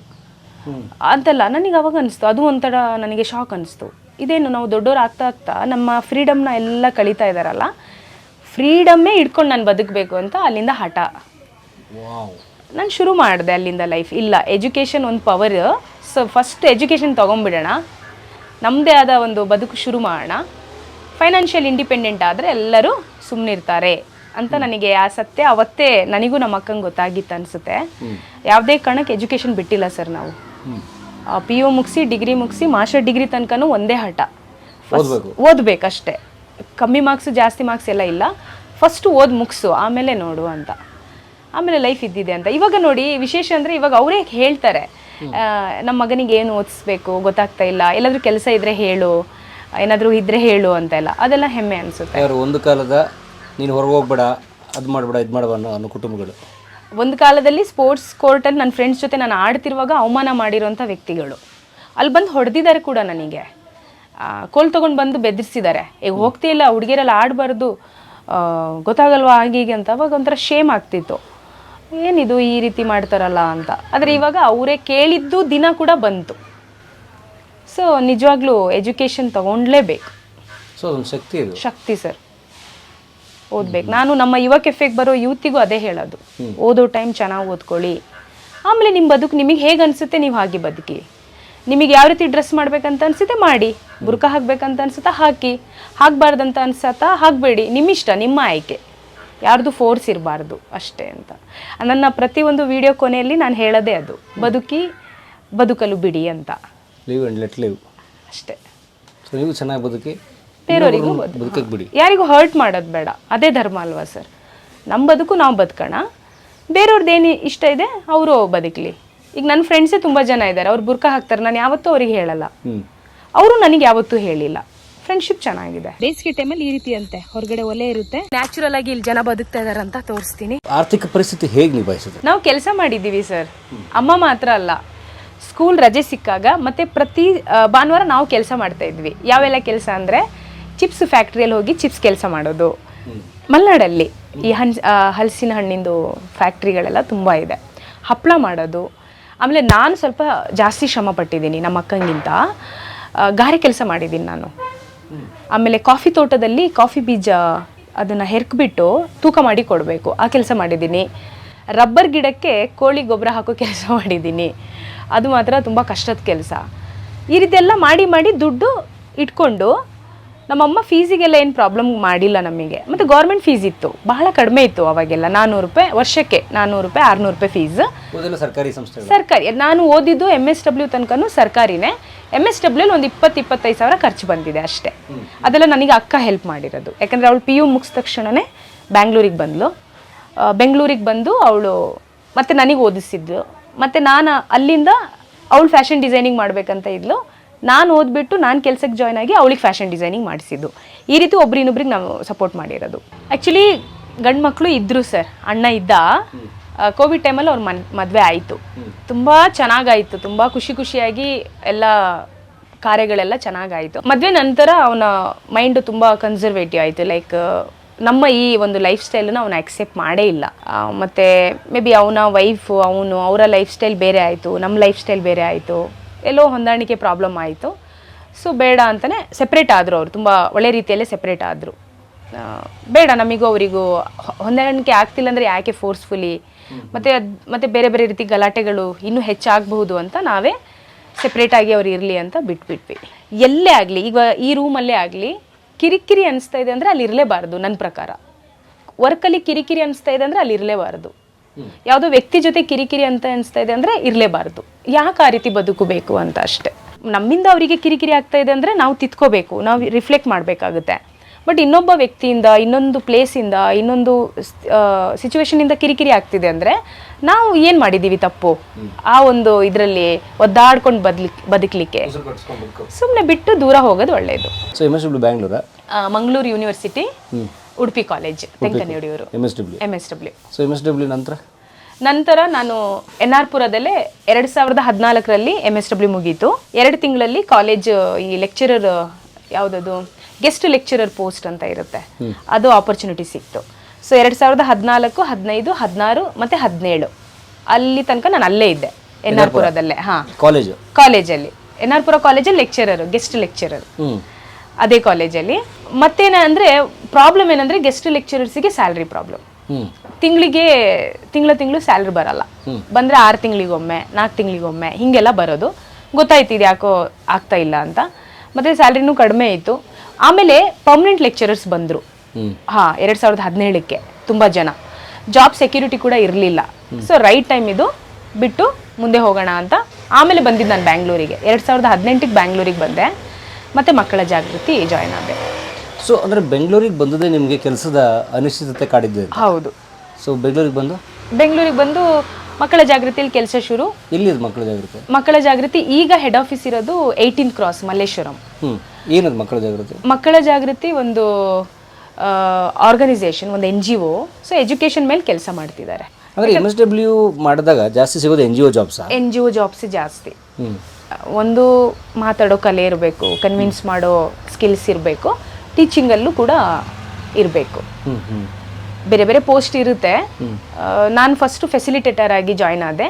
ಅಂತೆಲ್ಲ ನನಗೆ ಅವಾಗ ಅನಿಸ್ತು. ಅದು ಒಂಥರ ನನಗೆ ಶಾಕ್ ಅನಿಸ್ತು. ಇದೇನು ನಾವು ದೊಡ್ಡವ್ರು ಆಗ್ತಾ ಆಗ್ತಾ ನಮ್ಮ ಫ್ರೀಡಮ್ನ ಎಲ್ಲ ಕಳೀತಾ ಇದ್ದಾರಲ್ಲ ಫ್ರೀಡಮ್ಮೇ ಇಟ್ಕೊಂಡು ನಾನು ಬದುಕಬೇಕು ಅಂತ ಅಲ್ಲಿಂದ ಹಠ. ನಾನು ಶುರು ಮಾಡಿದೆ ಅಲ್ಲಿಂದ ಲೈಫ್ ಇಲ್ಲ ಎಜುಕೇಷನ್ ಒಂದು ಪವರ್ ಸೊ ಫಸ್ಟ್ ಎಜುಕೇಷನ್ ತೊಗೊಂಬಿಡೋಣ ನಮ್ಮದೇ ಆದ ಒಂದು ಬದುಕು ಶುರು ಮಾಡೋಣ. ಫೈನಾನ್ಷಿಯಲ್ ಇಂಡಿಪೆಂಡೆಂಟ್ ಆದರೆ ಎಲ್ಲರೂ ಸುಮ್ಮನಿರ್ತಾರೆ ಅಂತ ನನಗೆ ಆ ಸತ್ಯ ಅವತ್ತೇ ನನಗೂ ನಮ್ಮ ಅಕ್ಕಂಗೆ ಗೊತ್ತಾಗಿತ್ತು ಅನಿಸುತ್ತೆ. ಯಾವುದೇ ಕಾರಣಕ್ಕೆ ಎಜುಕೇಷನ್ ಬಿಟ್ಟಿಲ್ಲ ಸರ್ ನಾವು. ಪಿ ಯು ಮುಗಿಸಿ ಡಿಗ್ರಿ ಮುಗಿಸಿ ಮಾಸ್ಟರ್ ಡಿಗ್ರಿ ತನಕನೂ ಒಂದೇ ಹಠ. ಓದ್ಬೇಕು. ಓದಬೇಕಷ್ಟೇ. ಕಮ್ಮಿ ಮಾರ್ಕ್ಸ್ ಜಾಸ್ತಿ ಮಾರ್ಕ್ಸ್ ಎಲ್ಲ ಇಲ್ಲ. ಫಸ್ಟ್ ಓದ್ ಮುಗಿಸು ಆಮೇಲೆ ನೋಡು ಅಂತ. ಆಮೇಲೆ ಲೈಫ್ ಇದ್ದಿದೆ ಅಂತ. ಇವಾಗ ನೋಡಿ ವಿಶೇಷ ಅಂದರೆ ಇವಾಗ ಅವರೇ ಹೇಳ್ತಾರೆ. ನಮ್ಮ ಮಗನಿಗೆ ಏನು ಓದಿಸ್ಬೇಕು ಗೊತ್ತಾಗ್ತಾ ಇಲ್ಲ. ಎಲ್ಲಾದ್ರೂ ಕೆಲಸ ಇದ್ರೆ ಹೇಳು ಏನಾದರೂ ಇದ್ರೆ ಹೇಳು ಅಂತ ಎಲ್ಲ ಅದೆಲ್ಲ ಹೆಮ್ಮೆ ಅನಿಸುತ್ತೆ. ಒಂದು ಕಾಲದ ನೀನು ಹೊರಗೆ ಹೋಗ್ಬೇಡ ಅದು ಮಾಡಬೇಡ ಇದು ಮಾಡಬೇಡ ಅನ್ನೋ ಕುಟುಂಬಗಳು. ಒಂದು ಕಾಲದಲ್ಲಿ ಸ್ಪೋರ್ಟ್ಸ್ ಕೋರ್ಟಲ್ಲಿ ನನ್ನ ಫ್ರೆಂಡ್ಸ್ ಜೊತೆ ನಾನು ಆಡ್ತಿರುವಾಗ ಅವಮಾನ ಮಾಡಿರುವಂಥ ವ್ಯಕ್ತಿಗಳು. ಅಲ್ಲಿ ಬಂದು ಹೊಡೆದಿದ್ದಾರೆ ಕೂಡ ನನಗೆ. ಕೋಲ್ ತೊಗೊಂಡು ಬಂದು ಬೆದರಿಸಿದ್ದಾರೆ. ಈಗ ಹೋಗ್ತಿಲ್ಲ ಹುಡುಗಿಯರೆಲ್ಲ ಆಡಬಾರ್ದು. ಗೊತ್ತಾಗಲ್ವಾ ಹಾಗೆ ಅಂತ ಅವಾಗ ಒಂಥರ ಶೇಮ್ ಆಗ್ತಿತ್ತು. ಏನಿದು ಈ ರೀತಿ ಮಾಡ್ತಾರಲ್ಲ ಅಂತ. ಆದರೆ ಇವಾಗ ಅವರೇ ಕೇಳಿದ್ದು ದಿನ ಕೂಡ ಬಂತು. ಸೊ ನಿಜವಾಗ್ಲೂ ಎಜುಕೇಷನ್ ತಗೊಂಡ್ಲೇಬೇಕು. ಸೊ ಶಕ್ತಿ ಶಕ್ತಿ ಸರ್ ಓದ್ಬೇಕು. ನಾನು ನಮ್ಮ ಯುವ ಕೆಫೆಗೆ ಬರೋ ಯೂತಿಗೂ ಅದೇ ಹೇಳೋದು. ಓದೋ ಟೈಮ್ ಚೆನ್ನಾಗಿ ಓದ್ಕೊಳ್ಳಿ. ಆಮೇಲೆ ನಿಮ್ಮ ಬದುಕು ನಿಮಗೆ ಹೇಗೆ ಅನಿಸುತ್ತೆ ನೀವು ಹಾಗೆ ಬದುಕಿ? ನಿಮಗೆ ಯಾವ ರೀತಿ ಡ್ರೆಸ್ ಮಾಡ್ಬೇಕಂತ ಅನ್ಸುತ್ತೆ? ಮಾಡಿ. ಬುರ್ಕ ಹಾಕ್ಬೇಕಂತ ಅನ್ಸುತ್ತಾ? ಹಾಕಿ. ಹಾಕ್ಬಾರ್ದಂತ ಅನ್ಸತ್ತಾ? ಹಾಕಬೇಡಿ. ನಿಮ್ಮಿಷ್ಟ ನಿಮ್ಮ ಆಯ್ಕೆ. ಯಾರ್ದು ಫೋರ್ಸ್ ಇರಬಾರ್ದು ಅಷ್ಟೇ ಅಂತ. ನನ್ನ ಪ್ರತಿಯೊಂದು ವಿಡಿಯೋ ಕೊನೆಯಲ್ಲಿ ನಾನು ಹೇಳೋದೇ ಅದು. ಬದುಕಿ ಬದುಕಲು ಬಿಡಿ ಅಂತ. ಲೀವ್ ಆ್ಯಂಡ್ ಲೆಟ್ ಲೀವ್ ಅಷ್ಟೇ. ಸೊ ನೀವು ಚೆನ್ನಾಗಿ ಬದುಕಿ ಬೇರೆಯವರಿಗೂ ಇನ್ನೊಬ್ರನ್ನ ಬದುಕಕ್ಕೆ ಬಿಡಿ. ಯಾರಿಗೂ ಹರ್ಟ್ ಮಾಡೋದು ಬೇಡ. ಅದೇ ಧರ್ಮ ಅಲ್ವಾ ಸರ್? ನಮ್ಮ ಬದುಕು ನಾವು ಬದುಕೋಣ. ಬೇರೆಯವ್ರದ್ದು ಏನು ಇಷ್ಟ ಇದೆ ಅವರು ಬದುಕಲಿ. ಈಗ ನನ್ನ ಫ್ರೆಂಡ್ಸೇ ತುಂಬ ಜನ ಇದ್ದಾರೆ ಅವ್ರು ಬುರ್ಕ ಹಾಕ್ತಾರೆ ನಾನು ಯಾವತ್ತೂ ಅವ್ರಿಗೆ ಹೇಳಲ್ಲ. ಅವರು ನನಗೆ ಯಾವತ್ತೂ ಹೇಳಿಲ್ಲ. ಫ್ರೆಂಡ್ಶಿಪ್ ಚೆನ್ನಾಗಿದೆ. ಬೇಸಿಗೆ ಟೈಮಲ್ಲಿ ಈ ರೀತಿ ಅಂತೆ ಹೊರಗಡೆ ಒಲೆ ಇರುತ್ತೆ. ನ್ಯಾಚುರಲ್ ಆಗಿ ಇಲ್ಲಿ ಜನ ಬದುಕ್ತಾ ಇದಾರೆ ಅಂತ ತೋರಿಸ್ತೀನಿ. ಆರ್ಥಿಕ ಪರಿಸ್ಥಿತಿ ಹೇಗೆ ನಿಭಾಯಿಸಿದ್ರು ನಾವು ಕೆಲಸ ಮಾಡಿದ್ದೀವಿ ಸರ್. ಅಮ್ಮ ಮಾತ್ರ ಅಲ್ಲ. ಸ್ಕೂಲ್ ರಜೆ ಸಿಕ್ಕಾಗ ಮತ್ತೆ ಪ್ರತಿ ಭಾನುವಾರ ನಾವು ಕೆಲಸ ಮಾಡ್ತಾ ಇದ್ವಿ. ಯಾವೆಲ್ಲ ಕೆಲಸ ಅಂದರೆ ಚಿಪ್ಸ್ ಫ್ಯಾಕ್ಟ್ರಿಯಲ್ಲಿ ಹೋಗಿ ಚಿಪ್ಸ್ ಕೆಲಸ ಮಾಡೋದು. ಮಲೆನಾಡಲ್ಲಿ ಈ ಆ, ಹಲಸಿನ ಹಣ್ಣಿಂದು ಫ್ಯಾಕ್ಟ್ರಿಗಳೆಲ್ಲ ತುಂಬ ಇದೆ. ಹಪ್ಪಳ ಮಾಡೋದು. ಆಮೇಲೆ ನಾನು ಸ್ವಲ್ಪ ಜಾಸ್ತಿ ಶ್ರಮ ಪಟ್ಟಿದ್ದೀನಿ ನಮ್ಮ ಅಕ್ಕಂಗಿಂತ. ಗಾರೆ ಕೆಲಸ ಮಾಡಿದ್ದೀನಿ ನಾನು. ಆಮೇಲೆ ಕಾಫಿ ತೋಟದಲ್ಲಿ ಕಾಫಿ ಬೀಜ ಅದನ್ನು ಹೆರ್ಕ್ಬಿಟ್ಟು ತೂಕ ಮಾಡಿ ಕೊಡಬೇಕು. ಆ ಕೆಲಸ ಮಾಡಿದ್ದೀನಿ. ರಬ್ಬರ್ ಗಿಡಕ್ಕೆ ಕೋಳಿ ಗೊಬ್ಬರ ಹಾಕೋ ಕೆಲಸ ಮಾಡಿದ್ದೀನಿ. ಅದು ಮಾತ್ರ ತುಂಬ ಕಷ್ಟದ ಕೆಲಸ. ಈ ರೀತಿ ಎಲ್ಲ ಮಾಡಿ ಮಾಡಿ ದುಡ್ಡು ಇಟ್ಕೊಂಡು ನಮ್ಮಮ್ಮ ಫೀಸಿಗೆಲ್ಲ ಏನು ಪ್ರಾಬ್ಲಮ್ ಮಾಡಿಲ್ಲ ನಮಗೆ. ಮತ್ತು ಗೌರ್ಮೆಂಟ್ ಫೀಸ್ ಇತ್ತು. ಬಹಳ ಕಡಿಮೆ ಇತ್ತು ಅವಾಗೆಲ್ಲ. ನಾನ್ನೂರು ರೂಪಾಯಿ ವರ್ಷಕ್ಕೆ ನಾನ್ನೂರು ರೂಪಾಯಿ ಆರುನೂರು ರೂಪಾಯಿ ಫೀಸ್ ಸರ್ಕಾರಿ ಸಂಸ್ಥೆ ಸರ್ಕಾರಿ. ನಾನು ಓದಿದ್ದು ಎಂ ಎಸ್ ಡಬ್ಲ್ಯೂ ತನಕನೂ ಸರ್ಕಾರಿನೇ. ಎಂ ಎಸ್ ಡಬ್ಲ್ಯೂಲಿ ಒಂದು ಇಪ್ಪತ್ತು ಇಪ್ಪತ್ತೈದು ಸಾವಿರ ಖರ್ಚು ಬಂದಿದೆ ಅಷ್ಟೇ. ಅದೆಲ್ಲ ನನಗೆ ಅಕ್ಕ ಹೆಲ್ಪ್ ಮಾಡಿರೋದು. ಯಾಕಂದರೆ ಅವಳು ಪಿ ಯು ಮುಗಿದ ತಕ್ಷಣವೇ ಬ್ಯಾಂಗ್ಳೂರಿಗೆ ಬಂದಳು ಬೆಂಗಳೂರಿಗೆ ಬಂದು ಅವಳು ಮತ್ತು ನನಗೆ ಓದಿಸಿದ್ದು. ಮತ್ತು ನಾನು ಅಲ್ಲಿಂದ ಅವಳು ಫ್ಯಾಷನ್ ಡಿಸೈನಿಂಗ್ ಮಾಡಬೇಕಂತ ಇದ್ಲು. ನಾನು ಓದ್ಬಿಟ್ಟು ನಾನು ಕೆಲಸಕ್ಕೆ ಜಾಯ್ನ್ ಆಗಿ ಅವಳಿಗೆ ಫ್ಯಾಷನ್ ಡಿಸೈನಿಂಗ್ ಮಾಡಿಸಿದ್ದು. ಈ ರೀತಿ ಒಬ್ರಿನೊಬ್ರಿಗೆ ನಾವು ಸಪೋರ್ಟ್ ಮಾಡಿರೋದು. ಆ್ಯಕ್ಚುಲಿ ಗಂಡು ಮಕ್ಕಳು ಇದ್ದರು ಸರ್ ಅಣ್ಣ ಇದ್ದ. ಕೋವಿಡ್ ಟೈಮಲ್ಲಿ ಅವ್ರ ಮನ್ ಮದುವೆ ಆಯಿತು. ತುಂಬ ಚೆನ್ನಾಗಾಯಿತು. ತುಂಬ ಖುಷಿ ಖುಷಿಯಾಗಿ ಎಲ್ಲ ಕಾರ್ಯಗಳೆಲ್ಲ ಚೆನ್ನಾಗಾಯಿತು. ಮದುವೆ ನಂತರ ಅವನ ಮೈಂಡ್ ತುಂಬ ಕನ್ಸರ್ವೇಟಿವ್ ಆಯಿತು. ಲೈಕ್ ನಮ್ಮ ಈ ಒಂದು ಲೈಫ್ ಸ್ಟೈಲನ್ನು ಅವನು ಅಕ್ಸೆಪ್ಟ್ ಮಾಡೇ ಇಲ್ಲ. ಮತ್ತೆ ಮೇ ಬಿ ಅವನ ವೈಫು ಅವನು ಅವರ ಲೈಫ್ ಸ್ಟೈಲ್ ಬೇರೆ ಆಯಿತು. ನಮ್ಮ ಲೈಫ್ ಸ್ಟೈಲ್ ಬೇರೆ ಆಯಿತು. ಎಲ್ಲೋ ಹೊಂದಾಣಿಕೆ ಪ್ರಾಬ್ಲಮ್ ಆಯಿತು. ಸೊ ಬೇಡ ಅಂತಲೇ ಸೆಪ್ರೇಟ್ ಆದರು ಅವರು. ತುಂಬ ಒಳ್ಳೆ ರೀತಿಯಲ್ಲೇ ಸೆಪ್ರೇಟ್ ಆದರು. ಬೇಡ, ನಮಗೂ ಅವರಿಗೂ ಹೊಂದಾಣಿಕೆ ಆಗ್ತಿಲ್ಲ ಅಂದರೆ ಯಾಕೆ ಫೋರ್ಸ್ಫುಲಿ ಮತ್ತು ಅದು, ಮತ್ತು ಬೇರೆ ಬೇರೆ ರೀತಿ ಗಲಾಟೆಗಳು ಇನ್ನೂ ಹೆಚ್ಚಾಗಬಹುದು ಅಂತ ನಾವೇ ಸೆಪ್ರೇಟಾಗಿ ಅವ್ರು ಇರಲಿ ಅಂತ ಬಿಟ್ಬಿಟ್ವಿ. ಎಲ್ಲೇ ಆಗಲಿ, ಈಗ ಈ ರೂಮಲ್ಲೇ ಆಗಲಿ, ಕಿರಿಕಿರಿ ಅನಿಸ್ತಾ ಇದೆ ಅಂದರೆ ಅಲ್ಲಿ ಇರಲೇಬಾರ್ದು ನನ್ನ ಪ್ರಕಾರ. ವರ್ಕಲ್ಲಿ ಕಿರಿಕಿರಿ ಅನಿಸ್ತಾ ಇದೆ ಅಂದರೆ ಅಲ್ಲಿ ಇರಲೇಬಾರ್ದು. ಯಾವುದೋ ವ್ಯಕ್ತಿ ಜೊತೆ ಕಿರಿಕಿರಿ ಅಂತ ಅನಿಸ್ತಾ ಇದೆ ಅಂದರೆ ಇರಲೇಬಾರ್ದು. ಯಾಕೆ ಆ ರೀತಿ ಬದುಕಬೇಕು ಅಂತ ಅಷ್ಟೇ. ನಮ್ಮಿಂದ ಅವರಿಗೆ ಕಿರಿಕಿರಿ ಆಗ್ತಾ ಇದೆ ಅಂದರೆ ನಾವು ತಿತ್ಕೋಬೇಕು ನಾವು ರಿಫ್ಲೆಕ್ಟ್ ಮಾಡಬೇಕಾಗುತ್ತೆ. ಬಟ್ ಇನ್ನೊಬ್ಬ ವ್ಯಕ್ತಿಯಿಂದ ಇನ್ನೊಂದು ಪ್ಲೇಸಿಂದ ಇನ್ನೊಂದು ಸಿಚುವೇಶನಿಂದ ಕಿರಿಕಿರಿ ಆಗ್ತಿದೆ ಅಂದರೆ ನಾವು ಏನು ಮಾಡಿದ್ದೀವಿ ತಪ್ಪು? ಆ ಒಂದು ಇದರಲ್ಲಿ ಒದ್ದಾಡ್ಕೊಂಡು ಬದ್ಲಿ ಬದುಕಲಿಕ್ಕೆ. ಸುಮ್ಮನೆ ಬಿಟ್ಟು ದೂರ ಹೋಗೋದು ಒಳ್ಳೆಯದು so Mangaluru university Udupi college Tenkanidiyur M S W M S W so M S W ನಂತರ? ನಂತರ ನಾನು ಎನ್ ಆರ್ ಪುರದಲ್ಲೇ ಎರಡು ಸಾವಿರದ ಹದಿನಾಲ್ಕರಲ್ಲಿ ಎಂ ಎಸ್ ಡಬ್ಲ್ಯೂ ಮುಗೀತು. ಎರಡು ತಿಂಗಳಲ್ಲಿ ಕಾಲೇಜ್ ಈ ಲೆಕ್ಚರರ್ ಯಾವುದದು ಗೆಸ್ಟ್ ಲೆಕ್ಚರರ್ ಪೋಸ್ಟ್ ಅಂತ ಇರುತ್ತೆ. ಅದು ಆಪರ್ಚುನಿಟಿ ಸಿಕ್ತು. ಸೊ ಎರಡು ಸಾವಿರದ ಹದಿನಾಲ್ಕು ಹದಿನೈದು ಹದಿನಾರು ಮತ್ತು ಹದಿನೇಳು. ಅಲ್ಲಿ ತನಕ ನಾನು ಅಲ್ಲೇ ಇದ್ದೆ. ಎನ್ ಆರ್ ಪುರದಲ್ಲೇ ಹಾಂ ಕಾಲೇಜು ಕಾಲೇಜಲ್ಲಿ ಎನ್ ಆರ್ ಪುರ ಕಾಲೇಜಲ್ಲಿ ಲೆಕ್ಚರರು ಗೆಸ್ಟ್ ಲೆಕ್ಚರರ್ ಅದೇ ಕಾಲೇಜಲ್ಲಿ ಮತ್ತೇನ ಅಂದರೆ ಪ್ರಾಬ್ಲಮ್ ಏನಂದ್ರೆ ಗೆಸ್ಟ್ ಲೆಕ್ಚರರ್ಸಿಗೆ ಸ್ಯಾಲ್ರಿ ಪ್ರಾಬ್ಲಮ್ ತಿಂಗಳಿಗೆ ತಿಂಗಳ ತಿಂಗಳು ಸ್ಯಾಲ್ರಿ ಬರಲ್ಲ. ಬಂದ್ರೆ ಆರು ತಿಂಗಳಿಗೊಮ್ಮೆ ನಾಲ್ಕು ತಿಂಗಳಿಗೊಮ್ಮೆ ಹಿಂಗೆಲ್ಲ ಬರೋದು. ಗೊತ್ತಾಯ್ತು ಇದು ಯಾಕೋ ಆಗ್ತಾ ಇಲ್ಲ ಅಂತ. ಮತ್ತೆ ಸ್ಯಾಲ್ರಿನೂ ಕಡಿಮೆ ಇತ್ತು. ಆಮೇಲೆ ಪರ್ಮನೆಂಟ್ ಲೆಕ್ಚರರ್ಸ್ ಬಂದರು. ಹಾ ಎರಡ್ ಎರಡು ಸಾವಿರದ ಹದಿನೇಳಕ್ಕೆ ತುಂಬ ಜನ. ಜಾಬ್ ಸೆಕ್ಯೂರಿಟಿ ಕೂಡ ಇರಲಿಲ್ಲ. ಸೊ ರೈಟ್ ಟೈಮ್ ಇದು ಬಿಟ್ಟು ಮುಂದೆ ಹೋಗೋಣ ಅಂತ. ಆಮೇಲೆ ಬಂದಿದ್ದು ನಾನು ಬ್ಯಾಂಗ್ಳೂರಿಗೆ ಎರಡು ಸಾವಿರದ ಹದಿನೆಂಟಕ್ಕೆ ಬ್ಯಾಂಗ್ಳೂರಿಗೆ ಬಂದೆ. ಮತ್ತು ಮಕ್ಕಳ ಜಾಗೃತಿ ಜಾಯ್ನ್ ಆದೆ. ಸೊ ಅಂದರೆ ಬೆಂಗಳೂರಿಗೆ ಬಂದದೇ ನಿಮಗೆ ಕೆಲಸದ ಅನಿಶ್ಚಿತತೆ ಕಾಡಿದ್ದೆ ಹೌದು. ಸೊ ಬೆಂಗಳೂರಿಗೆ ಬಂದು? ಬೆಂಗಳೂರಿಗೆ ಬಂದು ಮಕ್ಕಳ ಜಾಗೃತಿಯಲ್ಲಿ ಕೆಲಸ ಶುರು. ಇಲ್ಲಿ ಮಕ್ಕಳ ಜಾಗೃತಿ? ಮಕ್ಕಳ ಜಾಗೃತಿ ಈಗ ಹೆಡ್ ಆಫೀಸ್ ಇರೋದು ಏಯ್ಟೀನ್ ಕ್ರಾಸ್ ಮಲ್ಲೇಶ್ವರಂ. ಹ್ಞೂ ಏನದು ಮಕ್ಕಳ ಜಾಗೃತಿ? ಮಕ್ಕಳ ಜಾಗೃತಿ ಒಂದು ಆರ್ಗನೈಸೇಷನ್ ಒಂದು N G O so education ಮೇಲೆ ಕೆಲಸ ಮಾಡ್ತಿದ್ದಾರೆ. ಅಂದರೆ ಎಂ ಎಸ್ ಡಬ್ಲ್ಯೂ ಮಾಡಿದಾಗ ಜಾಸ್ತಿ ಸಿಗೋದು N G O jobs N G O jobs ಜಾಸ್ತಿ. ಒಂದು ಮಾತಾಡೋ ಕಲೆ ಇರಬೇಕು ಕನ್ವಿನ್ಸ್ ಮಾಡೋ ಸ್ಕಿಲ್ಸ್ ಇರಬೇಕು. ಟೀಚಿಂಗಲ್ಲೂ ಕೂಡ ಇರಬೇಕು. ಹ್ಞೂ ಹ್ಞೂ ಬೇರೆ ಬೇರೆ ಪೋಸ್ಟ್ ಇರುತ್ತೆ. ನಾನು ಫಸ್ಟು ಫೆಸಿಲಿಟೇಟರ್ ಆಗಿ ಜಾಯ್ನ್ ಆದೆ.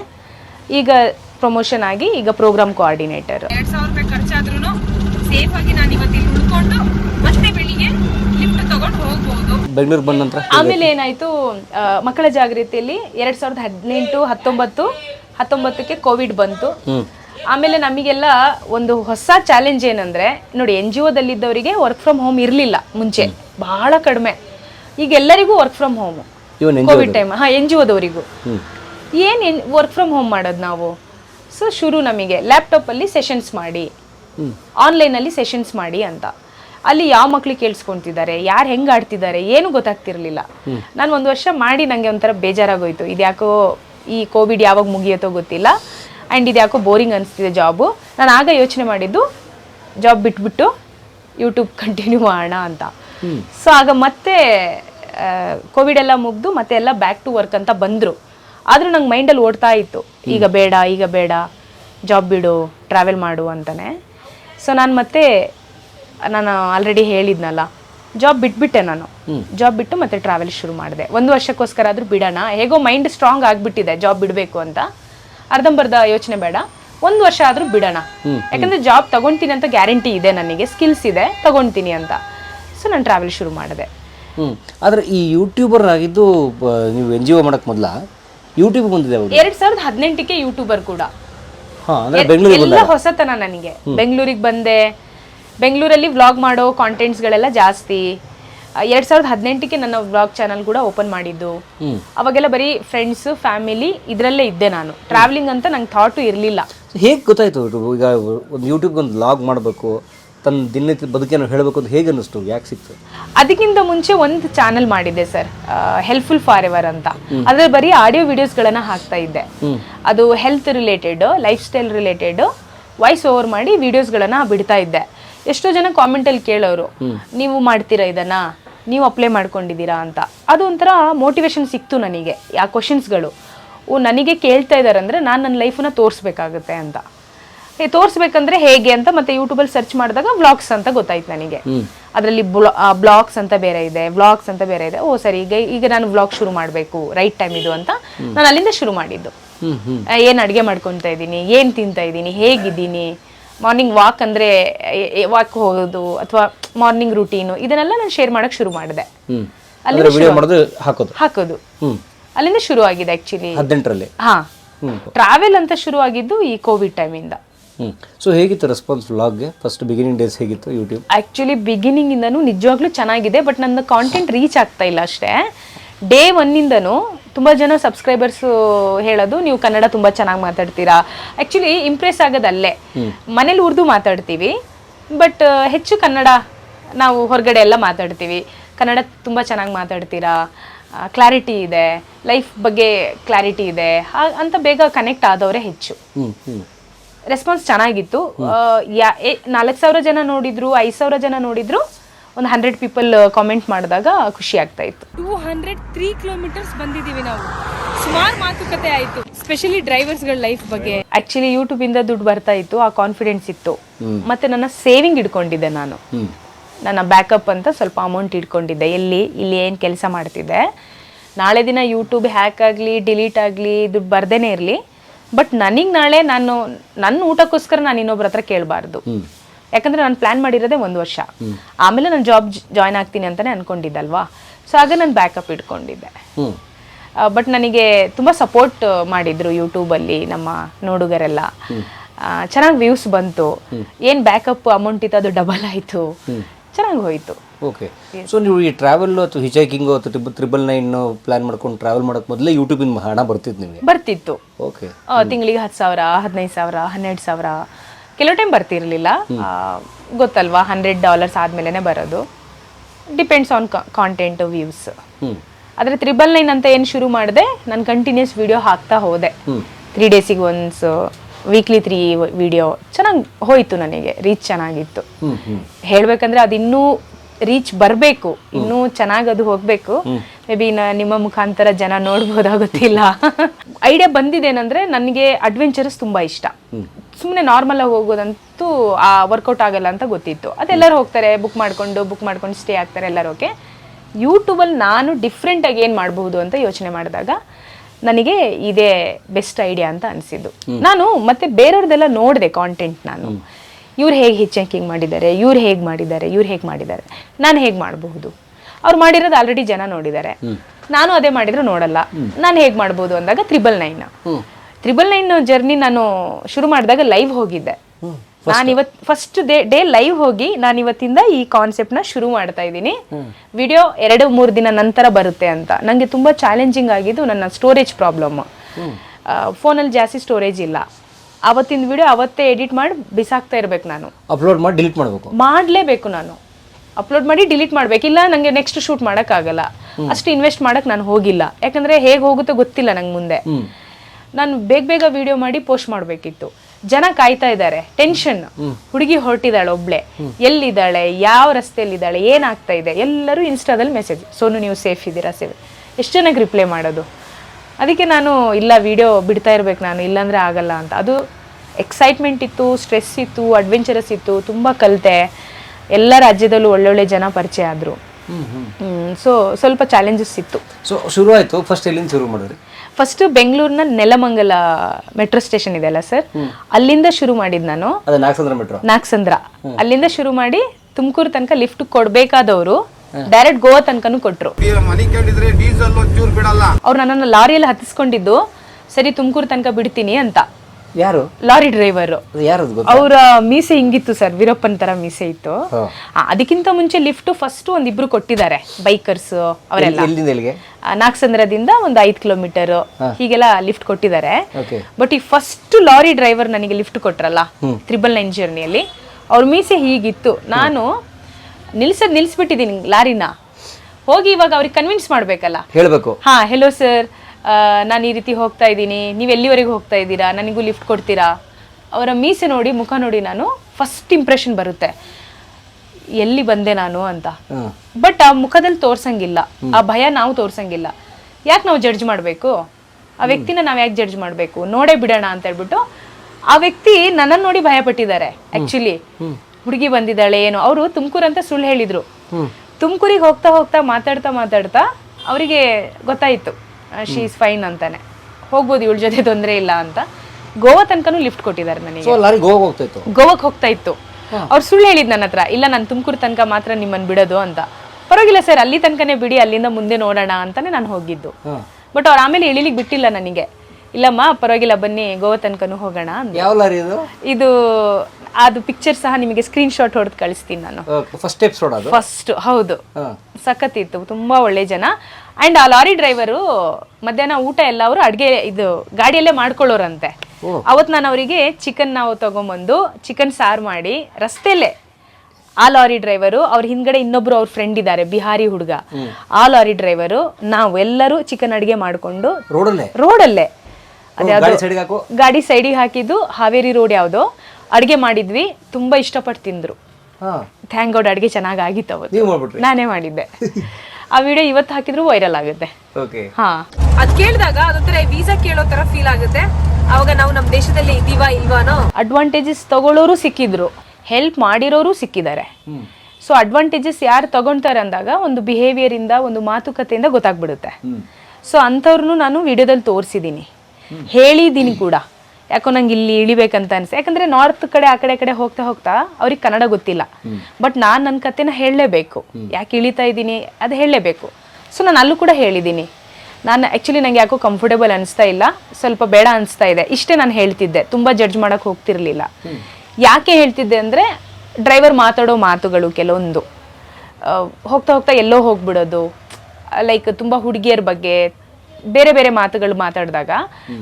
ಈಗ ಪ್ರಮೋಷನ್ ಆಗಿ ಈಗ ಪ್ರೋಗ್ರಾಮ್ ಕೋಆರ್ಡಿನೇಟರ್ ಎರಡು ಸಾವಿರ ರೂಪಾಯಿ ಖರ್ಚಾದ್ರೂ ಸೇಫ್ ಆಗಿ ನಾನು ಇವತ್ತು ಇಲ್ಲಿ ಉಳ್ಕೊಂಡು ಮತ್ತೆ ಬೆಳಿಗ್ಗೆ ಲಿಫ್ಟ್ ತಗೊಂಡು ಹೋಗ್ಬೋದು. ಬೆಂಗಳೂರು ಬಂದ ನಂತರ ಆಮೇಲೆ ಏನಾಯ್ತು ಮಕ್ಕಳ ಜಾಗೃತಿಯಲ್ಲಿ ಎರಡ್ ಸಾವಿರದ ಹದಿನೆಂಟು ಹತ್ತೊಂಬತ್ತು ಹತ್ತೊಂಬತ್ತಕ್ಕೆ ಕೋವಿಡ್ ಬಂತು. ಆಮೇಲೆ ನಮಗೆಲ್ಲ ಒಂದು ಹೊಸ ಚಾಲೆಂಜ್ ಏನಂದ್ರೆ ನೋಡಿ ಎನ್ ಜಿ ಒದಲ್ಲಿದ್ದವರಿಗೆ ವರ್ಕ್ ಫ್ರಮ್ ಹೋಮ್ ಇರಲಿಲ್ಲ ಮುಂಚೆ ಬಹಳ ಕಡಿಮೆ. ಈಗ ಎಲ್ಲರಿಗೂ work from home covid time ಹಾ ಎನ್ ಜಿ ಒದವರಿಗೂ ಏನು ವರ್ಕ್ ಫ್ರಮ್ ಹೋಮ್ ಮಾಡೋದು ನಾವು? ಸೊ ಶುರು ನಮಗೆ ಲ್ಯಾಪ್ಟಾಪಲ್ಲಿ ಸೆಷನ್ಸ್ ಮಾಡಿ ಆನ್ಲೈನಲ್ಲಿ ಸೆಷನ್ಸ್ ಮಾಡಿ ಅಂತ. ಅಲ್ಲಿ ಯಾವ ಮಕ್ಳು ಕೇಳಿಸ್ಕೊಂತಿದ್ದಾರೆ ಯಾರು ಹೆಂಗೆ ಆಡ್ತಿದ್ದಾರೆ ಏನು ಗೊತ್ತಾಗ್ತಿರ್ಲಿಲ್ಲ. ನಾನು ಒಂದು ವರ್ಷ ಮಾಡಿ ನನಗೆ ಒಂಥರ ಬೇಜಾರಾಗೋಯ್ತು. ಇದ್ಯಾಕೋ ಈ ಕೋವಿಡ್ ಯಾವಾಗ ಮುಗಿಯುತ್ತೋ ಗೊತ್ತಿಲ್ಲ. ಆ್ಯಂಡ್ ಇದ್ಯಾಕೋ ಬೋರಿಂಗ್ ಅನಿಸ್ತಿದೆ ಜಾಬು ನಾನು ಆಗ ಯೋಚನೆ ಮಾಡಿದ್ದು ಜಾಬ್ ಬಿಟ್ಬಿಟ್ಟು ಯೂಟ್ಯೂಬ್ ಕಂಟಿನ್ಯೂ ಮಾಡೋಣ ಅಂತ. ಸೊ ಆಗ ಮತ್ತೆ ಕೋವಿಡ್ ಎಲ್ಲ ಮುಗ್ದು ಮತ್ತೆ ಎಲ್ಲ ಬ್ಯಾಕ್ ಟು ವರ್ಕ್ ಅಂತ ಬಂದರು. ಆದರೂ ನಂಗೆ ಮೈಂಡಲ್ಲಿ ಓಡ್ತಾ ಇತ್ತು. ಈಗ ಬೇಡ ಈಗ ಬೇಡ ಜಾಬ್ ಬಿಡು ಟ್ರಾವೆಲ್ ಮಾಡು ಅಂತಾನೆ. ಸೊ ನಾನು ಮತ್ತೆ ನಾನು ಆಲ್ರೆಡಿ ಹೇಳಿದ್ನಲ್ಲ ಜಾಬ್ ಬಿಟ್ಬಿಟ್ಟೆ ನಾನು. ಜಾಬ್ ಬಿಟ್ಟು ಮತ್ತೆ ಟ್ರಾವೆಲ್ ಶುರು ಮಾಡಿದೆ. ಒಂದು ವರ್ಷಕ್ಕೋಸ್ಕರ ಆದರೂ ಬಿಡೋಣ. ಹೇಗೋ ಮೈಂಡ್ ಸ್ಟ್ರಾಂಗ್ ಆಗಿಬಿಟ್ಟಿದೆ ಜಾಬ್ ಬಿಡಬೇಕು ಅಂತ. ಅರ್ಧಂಬರ್ಧ ಯೋಚನೆ ಬೇಡ. ಒಂದು ವರ್ಷ ಆದ್ರೂ ಬಿಡೋಣ. ಯಾಕಂದ್ರೆ ಜಾಬ್ ತಗೊಂತೀನಿ ಅಂತ ಗ್ಯಾರಂಟಿ ಇದೆ ನನಗೆ ಸ್ಕಿಲ್ಸ್ ಇದೆ ತಗೊಂತೀನಿ ಅಂತ. ಸೊ ನಾನು ಟ್ರಾವೆಲ್ ಶುರು ಮಾಡಿದೆ. ಆದ್ರೆ ಈ ಯೂಟ್ಯೂಬರ್ ಆಗಿದ್ದು ನೀವು ಎನ್ ಜಿ ಒ ಮಾಡಕ್ ಮೊದ್ಲ ಯೂಟ್ಯೂಬ್ ಬಂದಿದೆ ಎರಡ್ ಸಾವಿರದ ಹದಿನೆಂಟಕ್ಕೆ ಯೂಟ್ಯೂಬರ್ ಕೂಡ. ಎಲ್ಲ ಹೊಸತನ ನನಗೆ. ಬೆಂಗಳೂರಿಗೆ ಬಂದೆ. ಬೆಂಗಳೂರಲ್ಲಿ ವ್ಲಾಗ್ ಮಾಡೋ ಕಾಂಟೆಂಟ್ಸ್ಗಳೆಲ್ಲ ಜಾಸ್ತಿ. ಎರಡ್ ಸಾವಿರದ ಹದಿನೆಂಟಕ್ಕೆ ನನ್ನ ಬ್ಲಾಗ್ ಚಾನಲ್ ಕೂಡ ಓಪನ್ ಮಾಡಿದ್ದು. ಅವಾಗೆಲ್ಲ ಬರೀ ಫ್ರೆಂಡ್ಸ್ ಫ್ಯಾಮಿಲಿ ಇದರಲ್ಲೇ ಇದ್ದೆ ನಾನು. ಟ್ರಾವೆಲಿಂಗ್ ಅಂತ ನಂಗೆ ಥಾಟು ಇರಲಿಲ್ಲ. ಹೇಗೆ ಗೊತ್ತಾಯ್ತು ಈಗ ಒಂದು ಯೂಟ್ಯೂಬ್ಗೆ ಒಂದು ಲಾಗ್ ಮಾಡಬೇಕು ತನ್ನ ದಿನನಿತ್ಯ ಬದುಕೇನು ಹೇಳಬೇಕು ಅಂತ ಹೇಗೆ ಅನ್ನಿಸ್ತು? ಯಾಕೆ ಸಿಕ್ತು? ಅದಕ್ಕಿಂತ ಮುಂಚೆ ಒಂದು ಚಾನಲ್ ಮಾಡಿದ್ದೆ ಸರ್ ಹೆಲ್ಪ್ಫುಲ್ ಫಾರ್ ಎವರ್ ಅಂತ. ಅದ್ರ ಬರೀ ಆಡಿಯೋ ವಿಡಿಯೋಸ್ಗಳನ್ನ ಹಾಕ್ತಾ ಇದ್ದೆ. ಅದು health related lifestyle related voice over ಮಾಡಿ ವಿಡಿಯೋಸ್ಗಳನ್ನ ಬಿಡ್ತಾ ಇದ್ದೆ. ಎಷ್ಟೋ ಜನ ಕಾಮೆಂಟಲ್ಲಿ ಕೇಳೋರು ನೀವು ಮಾಡ್ತೀರಾ ಇದನ್ನ? ನೀವು ಅಪ್ಲೈ ಮಾಡ್ಕೊಂಡಿದ್ದೀರಾ ಅಂತ. ಅದು ಒಂಥರ ಮೋಟಿವೇಶನ್ ಸಿಕ್ತು ನನಗೆ ಆ ಕ್ವಶನ್ಸ್ಗಳು ಓ ನನಗೆ ಕೇಳ್ತಾ ಇದ್ದಾರೆ ಅಂದರೆ ನಾನು ನನ್ನ ಲೈಫನ್ನ ತೋರಿಸ್ಬೇಕಾಗುತ್ತೆ ಅಂತ. ಏ ತೋರಿಸ್ಬೇಕಂದ್ರೆ ಹೇಗೆ ಅಂತ ಮತ್ತೆ ಯೂಟ್ಯೂಬಲ್ಲಿ ಸರ್ಚ್ ಮಾಡಿದಾಗ ವ್ಲಾಗ್ಸ್ ಅಂತ ಗೊತ್ತಾಯ್ತು ನನಗೆ. ಅದರಲ್ಲಿ ಬ್ಲಾಗ್ಸ್ ಅಂತ ಬೇರೆ ಇದೆ ವ್ಲಾಗ್ಸ್ ಅಂತ ಬೇರೆ ಇದೆ. ಓ ಸರಿ ಈಗ ಈಗ ನಾನು ವ್ಲಾಗ್ ಶುರು ಮಾಡಬೇಕು ರೈಟ್ ಟೈಮ್ ಇದು ಅಂತ ನಾನು ಅಲ್ಲಿಂದ ಶುರು ಮಾಡಿದ್ದು. ಏನು ಏನ್ ಅಡುಗೆ ಮಾಡ್ಕೊತಾ ಇದ್ದೀನಿ ಏನು ತಿಂತಾ ಇದ್ದೀನಿ ಹೇಗಿದ್ದೀನಿ ಮಾರ್ನಿಂಗ್ ವಾಕ್ ಅಂದ್ರೆ ವಾಕ್ ಹೋಗೋದು ಅಥವಾ ಮಾರ್ನಿಂಗ್ ರುಟೀನು ಇದನ್ನೆಲ್ಲ ನಾನು ಶೇರ್ ಮಾಡಕ್ ಶುರು ಮಾಡಿದೆ. ಹಾಕೋದು. ಹಾಕೋದು. ಅಲ್ಲಿಂದ ಶುರು ಆಗಿದೆ ಆಕ್ಚುಲಿ ಹದಿನೆಂಟರಲ್ಲಿ. ಹಾ. ಟ್ರಾವೆಲ್ ಅಂತ ಶುರು ಆಗಿದ್ದು ಈ ಕೋವಿಡ್ ಟೈಮಿಂದ ಹ್ಮ್. ಸೊ ಹೇಗಿತ್ತು ರೆಸ್ಪಾನ್ಸ್ ವ್ಲಾಗ್ಗೆ ಫಸ್ಟ್ ಬಿಗಿನಿಂಗ್ ಡೇಸ್ ಹೇಗಿತ್ತು ಯೂಟ್ಯೂಬ್ ಆ್ಯಕ್ಚುಲಿ ಬಿಗಿನಿಂಗಿಂದನೂ ನಿಜವಾಗ್ಲೂ ಚೆನ್ನಾಗಿದೆ ಬಟ್ ನನ್ನ ಕಾಂಟೆಂಟ್ ರೀಚ್ ಆಗ್ತಾ ಇಲ್ಲ ಅಷ್ಟೇ. ಡೇ ಒನ್ನಿಂದನೂ ತುಂಬ ಜನ ಸಬ್ಸ್ಕ್ರೈಬರ್ಸ್ ಹೇಳೋದು ನೀವು ಕನ್ನಡ ತುಂಬ ಚೆನ್ನಾಗಿ ಮಾತಾಡ್ತೀರಾ. ಆ್ಯಕ್ಚುಲಿ ಇಂಪ್ರೆಸ್ ಆಗೋದು ಅಲ್ಲೇ ಮನೇಲಿ ಉರ್ದು ಮಾತಾಡ್ತೀವಿ ಬಟ್ ಹೆಚ್ಚು ಕನ್ನಡ ನಾವು ಹೊರಗಡೆ ಎಲ್ಲ ಮಾತಾಡ್ತೀವಿ. ಕನ್ನಡ ತುಂಬ ಚೆನ್ನಾಗಿ ಮಾತಾಡ್ತೀರಾ? ಕ್ಲಾರಿಟಿ ಇದೆ. ಲೈಫ್ ಬಗ್ಗೆ ಕ್ಲಾರಿಟಿ ಇದೆ. ಅಂತ ಬೇಗ ಕನೆಕ್ಟ್ ಆದವರೇ ಹೆಚ್ಚು. ರೆಸ್ಪಾನ್ಸ್ ಚೆನ್ನಾಗಿತ್ತು. ನಾಲ್ಕು ಸಾವಿರ ಜನ ನೋಡಿದ್ರು ಐದು ಸಾವಿರ ಜನ ನೋಡಿದ್ರು ಒಂದು ಹಂಡ್ರೆಡ್ ಪೀಪಲ್ ಕಾಮೆಂಟ್ ಮಾಡಿದಾಗ ಖುಷಿ ಆಗ್ತಾ ಇತ್ತು. ಟೂ ಹಂಡ್ರೆಡ್ ತ್ರೀ ಕಿಲೋಮೀಟರ್ಸ್ ಬಂದಿದ್ದೀವಿ ನಾವು. ಸುಮಾರು ಮಾತುಕತೆ ಆಯಿತು ಸ್ಪೆಷಲಿ ಡ್ರೈವರ್ಸ್ಗಳ ಲೈಫ್ ಬಗ್ಗೆ. ಆಕ್ಚುಲಿ ಯೂಟ್ಯೂಬ್ ಇಂದ ದುಡ್ಡು ಬರ್ತಾ ಇತ್ತು ಆ ಕಾನ್ಫಿಡೆನ್ಸ್ ಇತ್ತು. ಮತ್ತೆ ನನ್ನ ಸೇವಿಂಗ್ ಇಟ್ಕೊಂಡಿದ್ದೆ ನಾನು. ನನ್ನ ಬ್ಯಾಕಪ್ ಅಂತ ಸ್ವಲ್ಪ ಅಮೌಂಟ್ ಇಟ್ಕೊಂಡಿದ್ದೆ ಎಲ್ಲಿ ಇಲ್ಲಿ ಏನು ಕೆಲಸ ಮಾಡ್ತಿದ್ದೆ. ನಾಳೆ ದಿನ ಯೂಟ್ಯೂಬ್ ಹ್ಯಾಕ್ ಆಗಲಿ ಡಿಲೀಟ್ ಆಗಲಿ ದುಡ್ಡು ಬರ್ದೇನೆ ಇರಲಿ. ಬಟ್ ನನಗೆ ನಾಳೆ ನಾನು ನನ್ನ ಊಟಕ್ಕೋಸ್ಕರ ನಾನು ಇನ್ನೊಬ್ರ ಹತ್ರ ಕೇಳಬಾರ್ದು. ಯಾಕಂದ್ರೆ ನಾನು ಪ್ಲಾನ್ ಮಾಡಿರೋದೇ ಒಂದು ವರ್ಷ. ಆಮೇಲೆ ನಾನು ಜಾಬ್ ಜಾಯ್ನ್ ಆಗ್ತೀನಿ ಅಂತಾನೆ ಅನ್ಕೊಂಡಿದ್ದಲ್ವಾ? ಸೊ ಆಗ ನಾನು ಬ್ಯಾಕಪ್ ಇಟ್ಕೊಂಡಿದ್ದೆ. ಬಟ್ ನನಗೆ ತುಂಬ ಸಪೋರ್ಟ್ ಮಾಡಿದ್ರು ಯೂಟ್ಯೂಬಲ್ಲಿ ನಮ್ಮ ನೋಡುಗರೆಲ್ಲ. ಚೆನ್ನಾಗಿ ವ್ಯೂಸ್ ಬಂತು. ಏನ್ ಬ್ಯಾಕಪ್ ಅಮೌಂಟ್ ಇತ್ತು ಅದು ಡಬಲ್ ಆಯ್ತು. ಚೆನ್ನಾಗಿ ಹೋಯ್ತು. ಓಕೆ ಸೊ ನೀವು ಈ ಟ್ರಾವೆಲ್ ಅಥವಾ ಹಿಚೈಕಿಂಗ್ ಅಥವಾ ಟ್ರಿಬಲ್ ತ್ರಿಬಲ್ ನೈನ್ ಪ್ಲಾನ್ ಮಾಡ್ಕೊಂಡು ಟ್ರಾವೆಲ್ ಮಾಡೋಕೆ ಮೊದಲೇ ಯೂಟ್ಯೂಬಿನ ಹಣ ಬರ್ತಿತ್ತು ನಿಮಗೆ? ಬರ್ತಿತ್ತು. ಓಕೆ ತಿಂಗಳಿಗೆ ಹತ್ತು ಸಾವಿರ ಹದಿನೈದು ಸಾವಿರ ಹನ್ನೆರಡು ಸಾವಿರ. ಕೆಲವು ಟೈಮ್ ಬರ್ತಿರ್ಲಿಲ್ಲ. ಗೊತ್ತಲ್ವಾ ಹಂಡ್ರೆಡ್ ಡಾಲರ್ಸ್ ಆದ್ಮೇಲೆ ಬರೋದು. ಡಿಪೆಂಡ್ಸ್ ಆನ್ ಕಾಂಟೆಂಟ್ ವ್ಯೂಸ್ ಆದ್ರೆ ತ್ರಿಬಲ್ ನೈನ್ ಅಂತ ಏನು ಶುರು ಮಾಡಿದೆ ನಾನು ಕಂಟಿನ್ಯೂಸ್ ವಿಡಿಯೋ ಹಾಕ್ತಾ ಹೋದೆ. ತ್ರೀ ಡೇಸಿಗೆ ಒನ್ಸ್ ವೀಕ್ಲಿ ತ್ರೀ ವಿಡಿಯೋ ಚೆನ್ನಾಗಿ ಹೋಯಿತು ನನಗೆ ರೀಚ್ ಚೆನ್ನಾಗಿತ್ತು. ಹೇಳ್ಬೇಕಂದ್ರೆ ಅದು ಇನ್ನೂ ರೀಚ್ ಬರಬೇಕು. ಇನ್ನೂ ಚೆನ್ನಾಗಿ ಅದು ಹೋಗಬೇಕು. ಮೇ ಬಿ ನಿಮ್ಮ ಮುಖಾಂತರ ಜನ ನೋಡ್ಬೋದಾಗುತ್ತಿಲ್ಲ. ಐಡಿಯಾ ಏನಂದ್ರೆ ನನಗೆ ಅಡ್ವೆಂಚರಸ್ ತುಂಬ ಇಷ್ಟ. ಸುಮ್ಮನೆ ನಾರ್ಮಲ್ ಆಗಿ ಹೋಗೋದಂತೂ ಆ ವರ್ಕೌಟ್ ಆಗಲ್ಲ ಅಂತ ಗೊತ್ತಿತ್ತು. ಅದೆಲ್ಲರೂ ಹೋಗ್ತಾರೆ ಬುಕ್ ಮಾಡ್ಕೊಂಡು ಬುಕ್ ಮಾಡ್ಕೊಂಡು ಸ್ಟೇ ಆಗ್ತಾರೆ ಎಲ್ಲರೂ ಓಕೆ ಯೂಟ್ಯೂಬಲ್ಲಿ ನಾನು ಡಿಫ್ರೆಂಟಾಗಿ ಏನು ಮಾಡಬಹುದು ಅಂತ ಯೋಚನೆ ಮಾಡಿದಾಗ ನನಗೆ ಇದೇ ಬೆಸ್ಟ್ ಐಡಿಯಾ ಅಂತ ಅನಿಸಿದ್ದು. ನಾನು ಮತ್ತೆ ಬೇರೆಯವ್ರದ್ದೆಲ್ಲ ನೋಡಿದೆ ಕಾಂಟೆಂಟ್ ನಾನು. ಇವ್ರು ಹೇಗೆ ಹಿಚ್ ಮಾಡಿದ್ದಾರೆ ಇವ್ರು ಹೇಗೆ ಮಾಡಿದ್ದಾರೆ ಇವ್ರು ಹೇಗೆ ಮಾಡಿದ್ದಾರೆ ನಾನು ಹೇಗೆ ಮಾಡಬಹುದು? ಅವ್ರು ಮಾಡಿರೋದು ಆಲ್ರೆಡಿ ಜನ ನೋಡಿದ್ದಾರೆ. ನಾನು ಅದೇ ಮಾಡಿದ್ರು ನೋಡಲ್ಲ. ನಾನು ಹೇಗೆ ಮಾಡ್ಬೋದು ಅಂದಾಗ triple nine triple nine journey ನಾನು ಶುರು ಮಾಡಿದಾಗ ಲೈವ್ ಹೋಗಿದ್ದೆ. ನಾನು ಇವತ್ತು ಫಸ್ಟ್ ಡೇ ಡೇ ಲೈವ್ ಹೋಗಿ ನಾನು ಇವತ್ತಿಂದ ಈ ಕಾನ್ಸೆಪ್ಟ್ನ ಶುರು ಮಾಡ್ತಾ ಇದ್ದೀನಿ. ವಿಡಿಯೋ ಎರಡು ಮೂರು ದಿನ ನಂತರ ಬರುತ್ತೆ ಅಂತ. ನನಗೆ ತುಂಬಾ ಚಾಲೆಂಜಿಂಗ್ ಆಗಿದ್ದು ನನ್ನ ಸ್ಟೋರೇಜ್ ಪ್ರಾಬ್ಲಮ್ ಫೋನಲ್ಲಿ ಜಾಸ್ತಿ ಸ್ಟೋರೇಜ್ ಇಲ್ಲ. ಅವತ್ತಿನ ವಿಡಿಯೋ ಅವತ್ತೇ ಎಡಿಟ್ ಮಾಡಿ ಬಿಸಾಕ್ತಾ ಇರ್ಬೇಕು ನಾನು. ಅಪ್ಲೋಡ್ ಮಾಡಿ ಡಿಲೀಟ್ ಮಾಡಬೇಕು. ಮಾಡಲೇಬೇಕು ನಾನು. ಅಪ್ಲೋಡ್ ಮಾಡಿ ಡಿಲೀಟ್ ಮಾಡಬೇಕಿಲ್ಲ ನನಗೆ ನೆಕ್ಸ್ಟ್ ಶೂಟ್ ಮಾಡೋಕ್ಕಾಗಲ್ಲ. ಅಷ್ಟು ಇನ್ವೆಸ್ಟ್ ಮಾಡಕ್ ನಾನು ಹೋಗಿಲ್ಲ. ಯಾಕಂದ್ರೆ ಹೇಗೆ ಹೋಗುತ್ತೋ ಗೊತ್ತಿಲ್ಲ ನಂಗೆ ಮುಂದೆ. ನಾನು ಬೇಗ ಬೇಗ ವಿಡಿಯೋ ಮಾಡಿ ಪೋಸ್ಟ್ ಮಾಡಬೇಕಿತ್ತು. ಜನ ಕಾಯ್ತಾ ಇದ್ದಾರೆ ಟೆನ್ಷನ್ ಹುಡುಗಿ ಹೊರಟಿದ್ದಾಳೆ ಒಬ್ಳೆ. ಎಲ್ಲಿದ್ದಾಳೆ ಯಾವ ರಸ್ತೆಯಲ್ಲಿದ್ದಾಳೆ ಏನಾಗ್ತಾ ಇದೆ? ಎಲ್ಲರೂ ಇನ್ಸ್ಟಾದಲ್ಲಿ ಮೆಸೇಜ್ ಸೋನು ನೀವು ಸೇಫ್ ಇದ್ದೀರಾ? ಸೇಫ್ ಎಷ್ಟು ಜನಕ್ಕೆ ರಿಪ್ಲೈ ಮಾಡೋದು? ಅದಕ್ಕೆ ನಾನು ಇಲ್ಲ ವಿಡಿಯೋ ಬಿಡ್ತಾ ಇರ್ಬೇಕು ನಾನು ಇಲ್ಲಾಂದರೆ ಆಗಲ್ಲ ಅಂತ. ಅದು ಎಕ್ಸೈಟ್ಮೆಂಟ್ ಇತ್ತು ಸ್ಟ್ರೆಸ್ ಇತ್ತು ಅಡ್ವೆಂಚರಸ್ ಇತ್ತು ತುಂಬ ಕಲಿತೆ. ಎಲ್ಲ ರಾಜ್ಯದಲ್ಲೂ ಒಳ್ಳೊಳ್ಳೆ ಜನ ಪರಿಚಯ ಆದರು. ಸೊ ಸ್ವಲ್ಪ ಚಾಲೆಂಜಸ್ ಇತ್ತು. ಸೊ ಶುರು ಆಯ್ತು ಫಸ್ಟ್ ಎಲ್ಲಿಂದ ಶುರು ಮಾಡಿದ್ರಿ? ಫಸ್ಟ್ ಬೆಂಗಳೂರಿನ ನೆಲಮಂಗಲ ಮೆಟ್ರೋ ಸ್ಟೇಷನ್ ಇದೆ ಅಲ್ಲ ಸರ್ ಅಲ್ಲಿಂದ ಶುರು ಮಾಡಿದ್ ನಾನು. ಅದೇ ನಾಗಸಂದ್ರ ಅಲ್ಲಿಂದ ಶುರು ಮಾಡಿ ತುಮಕೂರು ತನಕ ಲಿಫ್ಟ್ ಕೊಡ್ಬೇಕಾದವರು ಡೈರೆಕ್ಟ್ ಗೋವಾ ತನಕನು ಕೊಟ್ರು. ಮನಿ ಕೇಳಿದ್ರೆ ಡೀಸೆಲ್ ಒಂಚೂರು ಬಿಡಲ್ಲ. ಅವ್ರು ನನ್ನನ್ನು ಲಾರಿಯಲ್ಲಿ ಹತ್ತಿಸ್ಕೊಂಡಿದ್ದು ಸರಿ ತುಮಕೂರು ತನಕ ಬಿಡ್ತೀನಿ ಅಂತ. ಯಾರು? Lorry driver. ಯಾರು ಅವರ ಮೀಸೆ ಹಿಂಗಿತ್ತು ಸರ್ ವೀರಪ್ಪನ್ ತರ ಮೀಸೆ ಇತ್ತು. ಅದಕ್ಕಿಂತ ಮುಂಚೆ ಲಿಫ್ಟ್ ಫಸ್ಟ್ ಒಂದಿಬ್ರು ಕೊಟ್ಟಿದ್ದಾರೆ ಬೈಕರ್ಸ್ ಅವರೆಲ್ಲ. ನಾಗಸಂದ್ರದಿಂದ ಒಂದು ಐದು ಕಿಲೋಮೀಟರ್ ಹೀಗೆಲ್ಲ ಲಿಫ್ಟ್ ಕೊಟ್ಟಿದ್ದಾರೆ. ಬಟ್ ಈ ಫಸ್ಟ್ ಲಾರಿ ಡ್ರೈವರ್ ನನಗೆ ಲಿಫ್ಟ್ ಕೊಟ್ರಲ್ಲ ತ್ರಿಬಲ್ ನೈನ್ ಜರ್ನಿಯಲ್ಲಿ ಅವ್ರ ಮೀಸೆ ಹೀಗಿತ್ತು. ನಾನು ನಿಲ್ಸದ್ ನಿಲ್ಸ್ಬಿಟ್ಟಿದ್ದೀನಿ ಲಾರಿನ. ಹೋಗಿ ಇವಾಗ ಅವ್ರಿಗೆ ಕನ್ವಿನ್ಸ್ ಮಾಡ್ಬೇಕಲ್ಲ. ಹೇಳ್ಬೇಕು. ಹಾ ಹೆಲೋ ಸರ್ ನಾನು ಈ ರೀತಿ ಹೋಗ್ತಾ ಇದ್ದೀನಿ ನೀವು ಎಲ್ಲಿವರೆಗೂ ಹೋಗ್ತಾ ಇದ್ದೀರಾ ನನಗೂ ಲಿಫ್ಟ್ ಕೊಡ್ತೀರಾ? ಅವರ ಮೀಸೆ ನೋಡಿ ಮುಖ ನೋಡಿ ನಾನು ಫಸ್ಟ್ ಇಂಪ್ರೆಷನ್ ಬರುತ್ತೆ. ಎಲ್ಲಿ ಬಂದೆ ನಾನು ಅಂತ. ಬಟ್ ಆ ಮುಖದಲ್ಲಿ ತೋರ್ಸಂಗಿಲ್ಲ. ಆ ಭಯ ನಾವು ತೋರ್ಸಂಗಿಲ್ಲ. ಯಾಕೆ ನಾವು ಜಡ್ಜ್ ಮಾಡಬೇಕು? ಆ ವ್ಯಕ್ತಿನ ನಾವು ಯಾಕೆ ಜಡ್ಜ್ ಮಾಡಬೇಕು? ನೋಡೇ ಬಿಡೋಣ ಅಂತ ಹೇಳ್ಬಿಟ್ಟು ಆ ವ್ಯಕ್ತಿ ನನ್ನನ್ನು ನೋಡಿ ಭಯ ಪಟ್ಟಿದ್ದಾರೆ ಆಕ್ಚುಲಿ ಹುಡುಗಿ ಬಂದಿದ್ದಾಳೆ ಏನು. ಅವರು ತುಮಕೂರು ಅಂತ ಸುಳ್ಳು ಹೇಳಿದ್ರು. ತುಮಕೂರಿಗೆ ಹೋಗ್ತಾ ಹೋಗ್ತಾ ಮಾತಾಡ್ತಾ ಮಾತಾಡ್ತಾ ಅವರಿಗೆ ಗೊತ್ತಾಯಿತು. ಶೀ ಇಸ್ ಫೈನ್ ಅಂತಾನೆ. ಹೋಗ್ಬೋದು ಇವಳ ಜೊತೆ ತೊಂದರೆ ಇಲ್ಲ ಅಂತ. ಗೋವಾ ತನಕನು ಲಿಫ್ಟ್ ಕೊಟ್ಟಿದ್ದಾರೆ ನನಗೆ ಸೊ ಲಾರಿ ಗೋವಾಗ ಹೋಗ್ತಾ ಇತ್ತು? ಗೋವಾಕ್ ಹೋಗ್ತಾ ಇತ್ತು. ಅವ್ರು ಸುಳ್ಳು ಹೇಳಿದ್ ನನ್ನ ಹತ್ರ ಇಲ್ಲ ನಾನು ತುಮಕೂರು ತನಕ ಮಾತ್ರ ನಿಮ್ಮನ್ನು ಬಿಡೋದು ಅಂತ. ಪರವಾಗಿಲ್ಲ ಸರ್ ಅಲ್ಲಿ ತನಕನೇ ಬಿಡಿ ಅಲ್ಲಿಂದ ಮುಂದೆ ನೋಡೋಣ ಅಂತಾನೆ ನಾನು ಹೋಗಿದ್ದು. ಬಟ್ ಅವ್ರು ಆಮೇಲೆ ಇಳಿಲಿಕ್ಕೆ ಬಿಟ್ಟಿಲ್ಲ ನನಗೆ. ಇಲ್ಲಮ್ಮ ಪರವಾಗಿಲ್ಲ ಬನ್ನಿ ಗೋವಾ ತನಕನು ಹೋಗೋಣ. ಯಾವ ಲಾರಿ ಇದು ಇದು ಅದು ಪಿಕ್ಚರ್ ಸಹ ನಿಮಗೆ ಸ್ಕ್ರೀನ್ ಶಾಟ್ ಹೊಡೆದು ಕಳಿಸ್ತೀನಿ ನಾನು. ಫಸ್ಟ್ ಎಪಿಸೋಡ್ ಅದು? ಫಸ್ಟ್ ಹೌದು. ಸಖತ್ ಇತ್ತು ತುಂಬಾ ಒಳ್ಳೆ ಜನ. ಅಂಡ್ ಆ ಲಾರಿ ಡ್ರೈವರು ಮಧ್ಯಾಹ್ನ ಊಟ ಎಲ್ಲ ಅವರು ಅಡ್ಗೆ ಇದು ಗಾಡಿಯಲ್ಲೇ ಮಾಡ್ಕೊಳ್ಳೋರಂತೆ. ಅವತ್ ನಾನು ಅವರಿಗೆ ಚಿಕನ್ ನಾವು ತಗೊಂಬಂದು ಚಿಕನ್ ಸಾರು ಮಾಡಿ ರಸ್ತೆಯಲ್ಲೇ ಆ ಲಾರಿ ಡ್ರೈವರು ಅವ್ರ ಹಿಂದ್ಗಡೆ ಇನ್ನೊಬ್ರು ಅವ್ರ ಫ್ರೆಂಡ್ ಇದ್ದಾರೆ ಬಿಹಾರಿ ಹುಡುಗ. ಆ ಲಾರಿ ಡ್ರೈವರು ನಾವೆಲ್ಲರೂ ಚಿಕನ್ ಅಡಿಗೆ ಮಾಡ್ಕೊಂಡು ರೋಡಲ್ಲೇ ರೋಡಲ್ಲೇ ಗಾಡಿ ಸೈಡ್ ಗಾಡಿ ಸೈಡಿಗೆ ಹಾಕಿದ್ದು ಹಾವೇರಿ ರೋಡ್ ಯಾವ್ದು. ಅಡಿಗೆ ಮಾಡಿದ್ವಿ ತುಂಬಾ ಇಷ್ಟಪಟ್ಟು ತಿಂದ್ರು. ಹಾ. ಥ್ಯಾಂಕ್ ಗಾಡ್ ಅಡಿಗೆ ಚೆನ್ನಾಗಿ ಆಗಿತ್ತು ಅವತ್ತು. ನೀವು ಮಾಡ್ಬಿಟ್ರಿ. ನಾನೇ ಮಾಡಿದ್ದೆ. ಆ ವಿಡಿಯೋ ಇವತ್ತು ಹಾಕಿದ್ರು ವೈರಲ್ ಆಗುತ್ತೆ. ಓಕೆ ಹಾ. ಅದ್ ಕೇಳಿದಾಗ ಅದೊಂಥರ ವೀಸಾ ಕೇಳೋ ತರ ಫೀಲ್ ಆಗುತ್ತೆ. ಅವಾಗ ನಾವು ನಮ್ಮ ದೇಶದಲ್ಲಿ ಇದೀವಾ ಇಲ್ವಾನೋ ಅಡ್ವಾಂಟೇಜಸ್ ತಗೊಳ್ಳೋರು ಸಿಕ್ಕಿದ್ರು. ಹೆಲ್ಪ್ ಮಾಡಿರೋರು ಸಿಕ್ಕಿದ್ದಾರೆ. ಸೊ ಅಡ್ವಾಂಟೇಜಸ್ ಯಾರು ತಗೊಂತಾರೆ ಅಂದಾಗ ಒಂದು ಬಿಹೇವಿಯರ್ ಇಂದ ಒಂದು ಮಾತುಕತೆಯಿಂದ ಗೊತ್ತಾಗ್ಬಿಡುತ್ತೆ. ಸೊ ಅಂಥವ್ರನ್ನು ನಾನು ವಿಡಿಯೋದಲ್ಲಿ ತೋರಿಸಿದ್ದೀನಿ. ಹೇಳಿದ್ದೀನಿ ಕೂಡ. ಯಾಕೋ ನಂಗೆ ಇಲ್ಲಿ ಇಳಿಬೇಕಂತ ಅನ್ಸ ಯಾಕಂದ್ರೆ ನಾರ್ತ್ ಕಡೆ ಆ ಕಡೆ ಕಡೆ ಹೋಗ್ತಾ ಹೋಗ್ತಾ ಅವ್ರಿಗೆ ಕನ್ನಡ ಗೊತ್ತಿಲ್ಲ. ಬಟ್ ನಾನು ನನ್ನ ಕತೆನ ಹೇಳಲೇಬೇಕು. ಯಾಕೆ ಇಳಿತಾ ಇದ್ದೀನಿ? ಅದು ಹೇಳಲೇಬೇಕು. ಸೊ ನಾನು ಅಲ್ಲೂ ಕೂಡ ಹೇಳಿದ್ದೀನಿ. ನಾನು ಆ್ಯಕ್ಚುಲಿ ನಂಗೆ ಯಾಕೋ ಕಂಫರ್ಟೇಬಲ್ ಅನಿಸ್ತಾ ಇಲ್ಲ. ಸ್ವಲ್ಪ ಬೇಡ ಅನಿಸ್ತಾ ಇದೆ. ಇಷ್ಟೇ ನಾನು ಹೇಳ್ತಿದ್ದೆ. ತುಂಬ ಜಡ್ಜ್ ಮಾಡೋಕ್ಕೆ ಹೋಗ್ತಿರ್ಲಿಲ್ಲ. ಯಾಕೆ ಹೇಳ್ತಿದ್ದೆ ಅಂದರೆ ಡ್ರೈವರ್ ಮಾತಾಡೋ ಮಾತುಗಳು ಕೆಲವೊಂದು. ಹೋಗ್ತಾ ಹೋಗ್ತಾ ಎಲ್ಲೋ ಹೋಗ್ಬಿಡೋದು. ಲೈಕ್ ತುಂಬ ಹುಡುಗಿಯರ ಬಗ್ಗೆ ಬೇರೆ ಬೇರೆ ಮಾತುಗಳು ಮಾತಾಡಿದಾಗ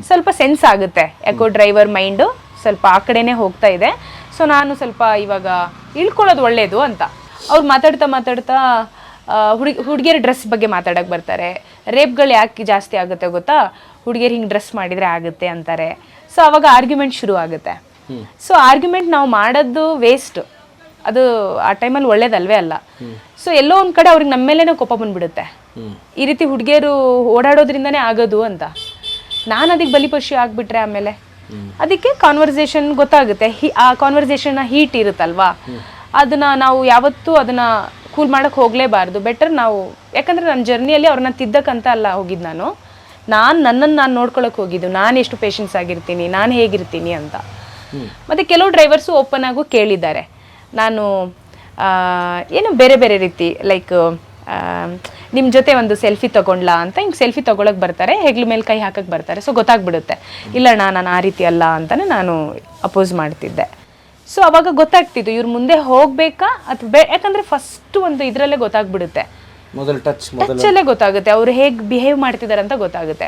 ಸ್ವಲ್ಪ ಸೆನ್ಸ್ ಆಗುತ್ತೆ. ಯಾಕೋ ಡ್ರೈವರ್ ಮೈಂಡು ಸ್ವಲ್ಪ ಆ ಕಡೆನೇ ಹೋಗ್ತಾ ಇದೆ. ಸೊ ನಾನು ಸ್ವಲ್ಪ ಇವಾಗ ಇಳ್ಕೊಳ್ಳೋದು ಒಳ್ಳೇದು ಅಂತ. ಅವ್ರು ಮಾತಾಡ್ತಾ ಮಾತಾಡ್ತಾ ಹುಡುಗಿ ಹುಡುಗಿಯರ ಡ್ರೆಸ್ ಬಗ್ಗೆ ಮಾತಾಡಕ್ಕೆ ಬರ್ತಾರೆ. ರೇಪ್ಗಳು ಯಾಕೆ ಜಾಸ್ತಿ ಆಗುತ್ತೆ ಗೊತ್ತಾ? ಹುಡುಗಿಯರು ಹಿಂಗೆ ಡ್ರೆಸ್ ಮಾಡಿದರೆ ಆಗುತ್ತೆ ಅಂತಾರೆ. ಸೊ ಅವಾಗ ಆರ್ಗ್ಯುಮೆಂಟ್ ಶುರು ಆಗುತ್ತೆ. ಸೊ ಆರ್ಗ್ಯುಮೆಂಟ್ ನಾವು ಮಾಡೋದು ವೇಸ್ಟ್ ಅದು ಆ ಟೈಮಲ್ಲಿ ಒಳ್ಳೇದಲ್ವೇ ಅಲ್ಲ. ಸೊ ಎಲ್ಲೋ ಒಂದು ಕಡೆ ಅವ್ರಿಗೆ ನಮ್ಮ ಮೇಲೇ ಕೋಪ ಬಂದ್ಬಿಡುತ್ತೆ. ಈ ರೀತಿ ಹುಡುಗಿಯರು ಓಡಾಡೋದ್ರಿಂದನೇ ಆಗೋದು ಅಂತ. ನಾನು ಅದಕ್ಕೆ ಬಲಿಪಶು ಆಗಿಬಿಟ್ರೆ ಆಮೇಲೆ. ಅದಕ್ಕೆ ಕಾನ್ವರ್ಸೇಷನ್ ಗೊತ್ತಾಗುತ್ತೆ. ಆ ಕಾನ್ವರ್ಸೇಷನ್ನ ಹೀಟ್ ಇರುತ್ತಲ್ವಾ? ಅದನ್ನ ನಾವು ಯಾವತ್ತೂ ಅದನ್ನ ಕೂಲ್ ಮಾಡಕ್ ಹೋಗಲೇಬಾರ್ದು. ಬೆಟರ್ ನಾವು, ಯಾಕಂದ್ರೆ ನನ್ನ ಜರ್ನಿಯಲ್ಲಿ ಅವ್ರನ್ನ ತಿದ್ದಕ್ಕಂತ ಅಲ್ಲ ಹೋಗಿದ್ದು ನಾನು. ನಾನು ನನ್ನನ್ನು ನಾನು ನೋಡ್ಕೊಳಕ್ ಹೋಗಿದ್ದು. ನಾನು ಎಷ್ಟು ಪೇಷನ್ಸ್ ಆಗಿರ್ತೀನಿ, ನಾನು ಹೇಗಿರ್ತೀನಿ ಅಂತ. ಮತ್ತೆ ಕೆಲವು ಡ್ರೈವರ್ಸು ಓಪನ್ ಆಗು ಕೇಳಿದ್ದಾರೆ. ನಾನು ಏನು ಬೇರೆ ಬೇರೆ ರೀತಿ ಲೈಕ್ ನಿಮ್ಮ ಜೊತೆ ಒಂದು ಸೆಲ್ಫಿ ತಗೊಂಡ್ಲಾ ಅಂತ ಹಿಂಗೆ ಸೆಲ್ಫಿ ತಗೊಳಕ್ ಬರ್ತಾರೆ ಹೆಗ್ಲ ಮೇಲೆ ಕೈ ಹಾಕಕ್ಕೆ ಬರ್ತಾರೆ. ಸೊ ಗೊತ್ತಾಗ್ಬಿಡುತ್ತೆ. ಇಲ್ಲಣ್ಣ ನಾನು ಆ ರೀತಿ ಅಲ್ಲ ಅಂತಾನೆ ನಾನು ಅಪೋಸ್ ಮಾಡ್ತಿದ್ದೆ. ಸೊ ಅವಾಗ ಗೊತ್ತಾಗ್ತಿತ್ತು ಇವ್ರ ಮುಂದೆ ಹೋಗ್ಬೇಕಾ ಅಥವಾ ಬೇ ಯಾಕಂದರೆ ಫಸ್ಟ್ ಒಂದು ಇದರಲ್ಲೇ ಗೊತ್ತಾಗ್ಬಿಡುತ್ತೆ. ಮೊದಲು ಟಚ್ ಟಚ್ಚಲ್ಲೇ ಗೊತ್ತಾಗುತ್ತೆ. ಅವ್ರು ಹೇಗೆ ಬಿಹೇವ್ ಮಾಡ್ತಿದ್ದಾರೆ ಅಂತ ಗೊತ್ತಾಗುತ್ತೆ.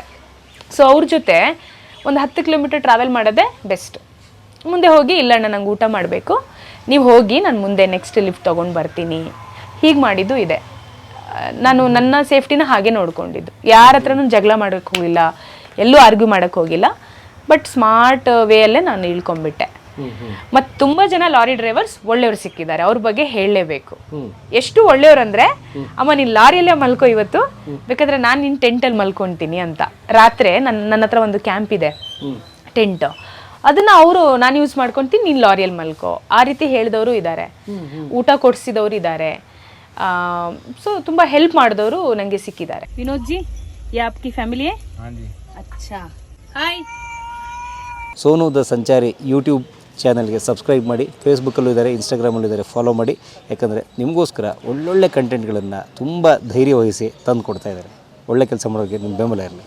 ಸೊ ಅವ್ರ ಜೊತೆ ಒಂದು ಹತ್ತು ಕಿಲೋಮೀಟರ್ ಟ್ರಾವೆಲ್ ಮಾಡೋದೇ ಬೆಸ್ಟ್ ಮುಂದೆ ಹೋಗಿ ಇಲ್ಲಣ್ಣ ನಂಗೆ ಊಟ ಮಾಡಬೇಕು. ನೀವು ಹೋಗಿ ನಾನು ಮುಂದೆ ನೆಕ್ಸ್ಟ್ ಲಿಫ್ಟ್ ತೊಗೊಂಡು ಬರ್ತೀನಿ. ಹೀಗೆ ಮಾಡಿದ್ದು ಇದೆ. ನಾನು ನನ್ನ ಸೇಫ್ಟಿನ ಹಾಗೆ ನೋಡ್ಕೊಂಡಿದ್ದು. ಯಾರ ಹತ್ರನೂ ಜಗಳ ಮಾಡೋಕ್ಕೆ ಹೋಗಿಲ್ಲ ಎಲ್ಲೂ ಆರ್ಗ್ಯೂ ಮಾಡೋಕ್ಕೆ ಹೋಗಿಲ್ಲ ಬಟ್ ಸ್ಮಾರ್ಟ್ ವೇಯಲ್ಲೇ ನಾನು ಇಳ್ಕೊಂಡ್ಬಿಟ್ಟೆ. ಮತ್ತು ತುಂಬ ಜನ ಲಾರಿ ಡ್ರೈವರ್ಸ್ ಒಳ್ಳೆಯವ್ರು ಸಿಕ್ಕಿದ್ದಾರೆ ಅವ್ರ ಬಗ್ಗೆ ಹೇಳಲೇಬೇಕು. ಎಷ್ಟು ಒಳ್ಳೆಯವ್ರು ಅಂದರೆ ಅಮ್ಮ ನೀನು ಲಾರಿಯಲ್ಲೇ ಮಲ್ಕೋ ಇವತ್ತು ಬೇಕಾದ್ರೆ ನಾನು ನಿನ್ನ ಟೆಂಟಲ್ಲಿ ಮಲ್ಕೊತೀನಿ ಅಂತ. ರಾತ್ರಿ ನನ್ನ ನನ್ನ ಹತ್ರ ಒಂದು ಕ್ಯಾಂಪ್ ಇದೆ ಟೆಂಟ್. ಅದನ್ನ ಅವರು ನಾನು ಯೂಸ್ ಮಾಡ್ಕೊತೀನಿ ನೀನು ಲಾರಿಯಲ್ಲಿ ಮಲ್ಕೋ. ಆ ರೀತಿ ಹೇಳಿದವರು ಇದ್ದಾರೆ ಊಟ ಕೊಡಿಸಿದವರು ಇದ್ದಾರೆ ಸೊ ತುಂಬ ಹೆಲ್ಪ್ ಮಾಡಿದವರು ನನಗೆ ಸಿಕ್ಕಿದ್ದಾರೆ विनोद जी ये आपकी फैमिली है हाँ जी अच्छा हाय ಸೋನು ದ ಸಂಚಾರಿ ಯೂಟ್ಯೂಬ್ ಚಾನಲ್ಗೆ ಸಬ್ಸ್ಕ್ರೈಬ್ ಮಾಡಿ ಫೇಸ್ಬುಕ್ಕಲ್ಲೂ ಇದ್ದಾರೆ ಇನ್ಸ್ಟಾಗ್ರಾಮಲ್ಲೂ ಇದ್ದಾರೆ ಫಾಲೋ ಮಾಡಿ ಯಾಕಂದರೆ ನಿಮಗೋಸ್ಕರ ಒಳ್ಳೊಳ್ಳೆ ಕಂಟೆಂಟ್ಗಳನ್ನು ತುಂಬ ಧೈರ್ಯ ವಹಿಸಿ ತಂದು ಕೊಡ್ತಾ ಇದ್ದಾರೆ ಒಳ್ಳೆ ಕೆಲಸ ಮಾಡೋರಿಗೆ ನಿಮ್ಮ ಬೆಂಬಲ ಇರಲಿ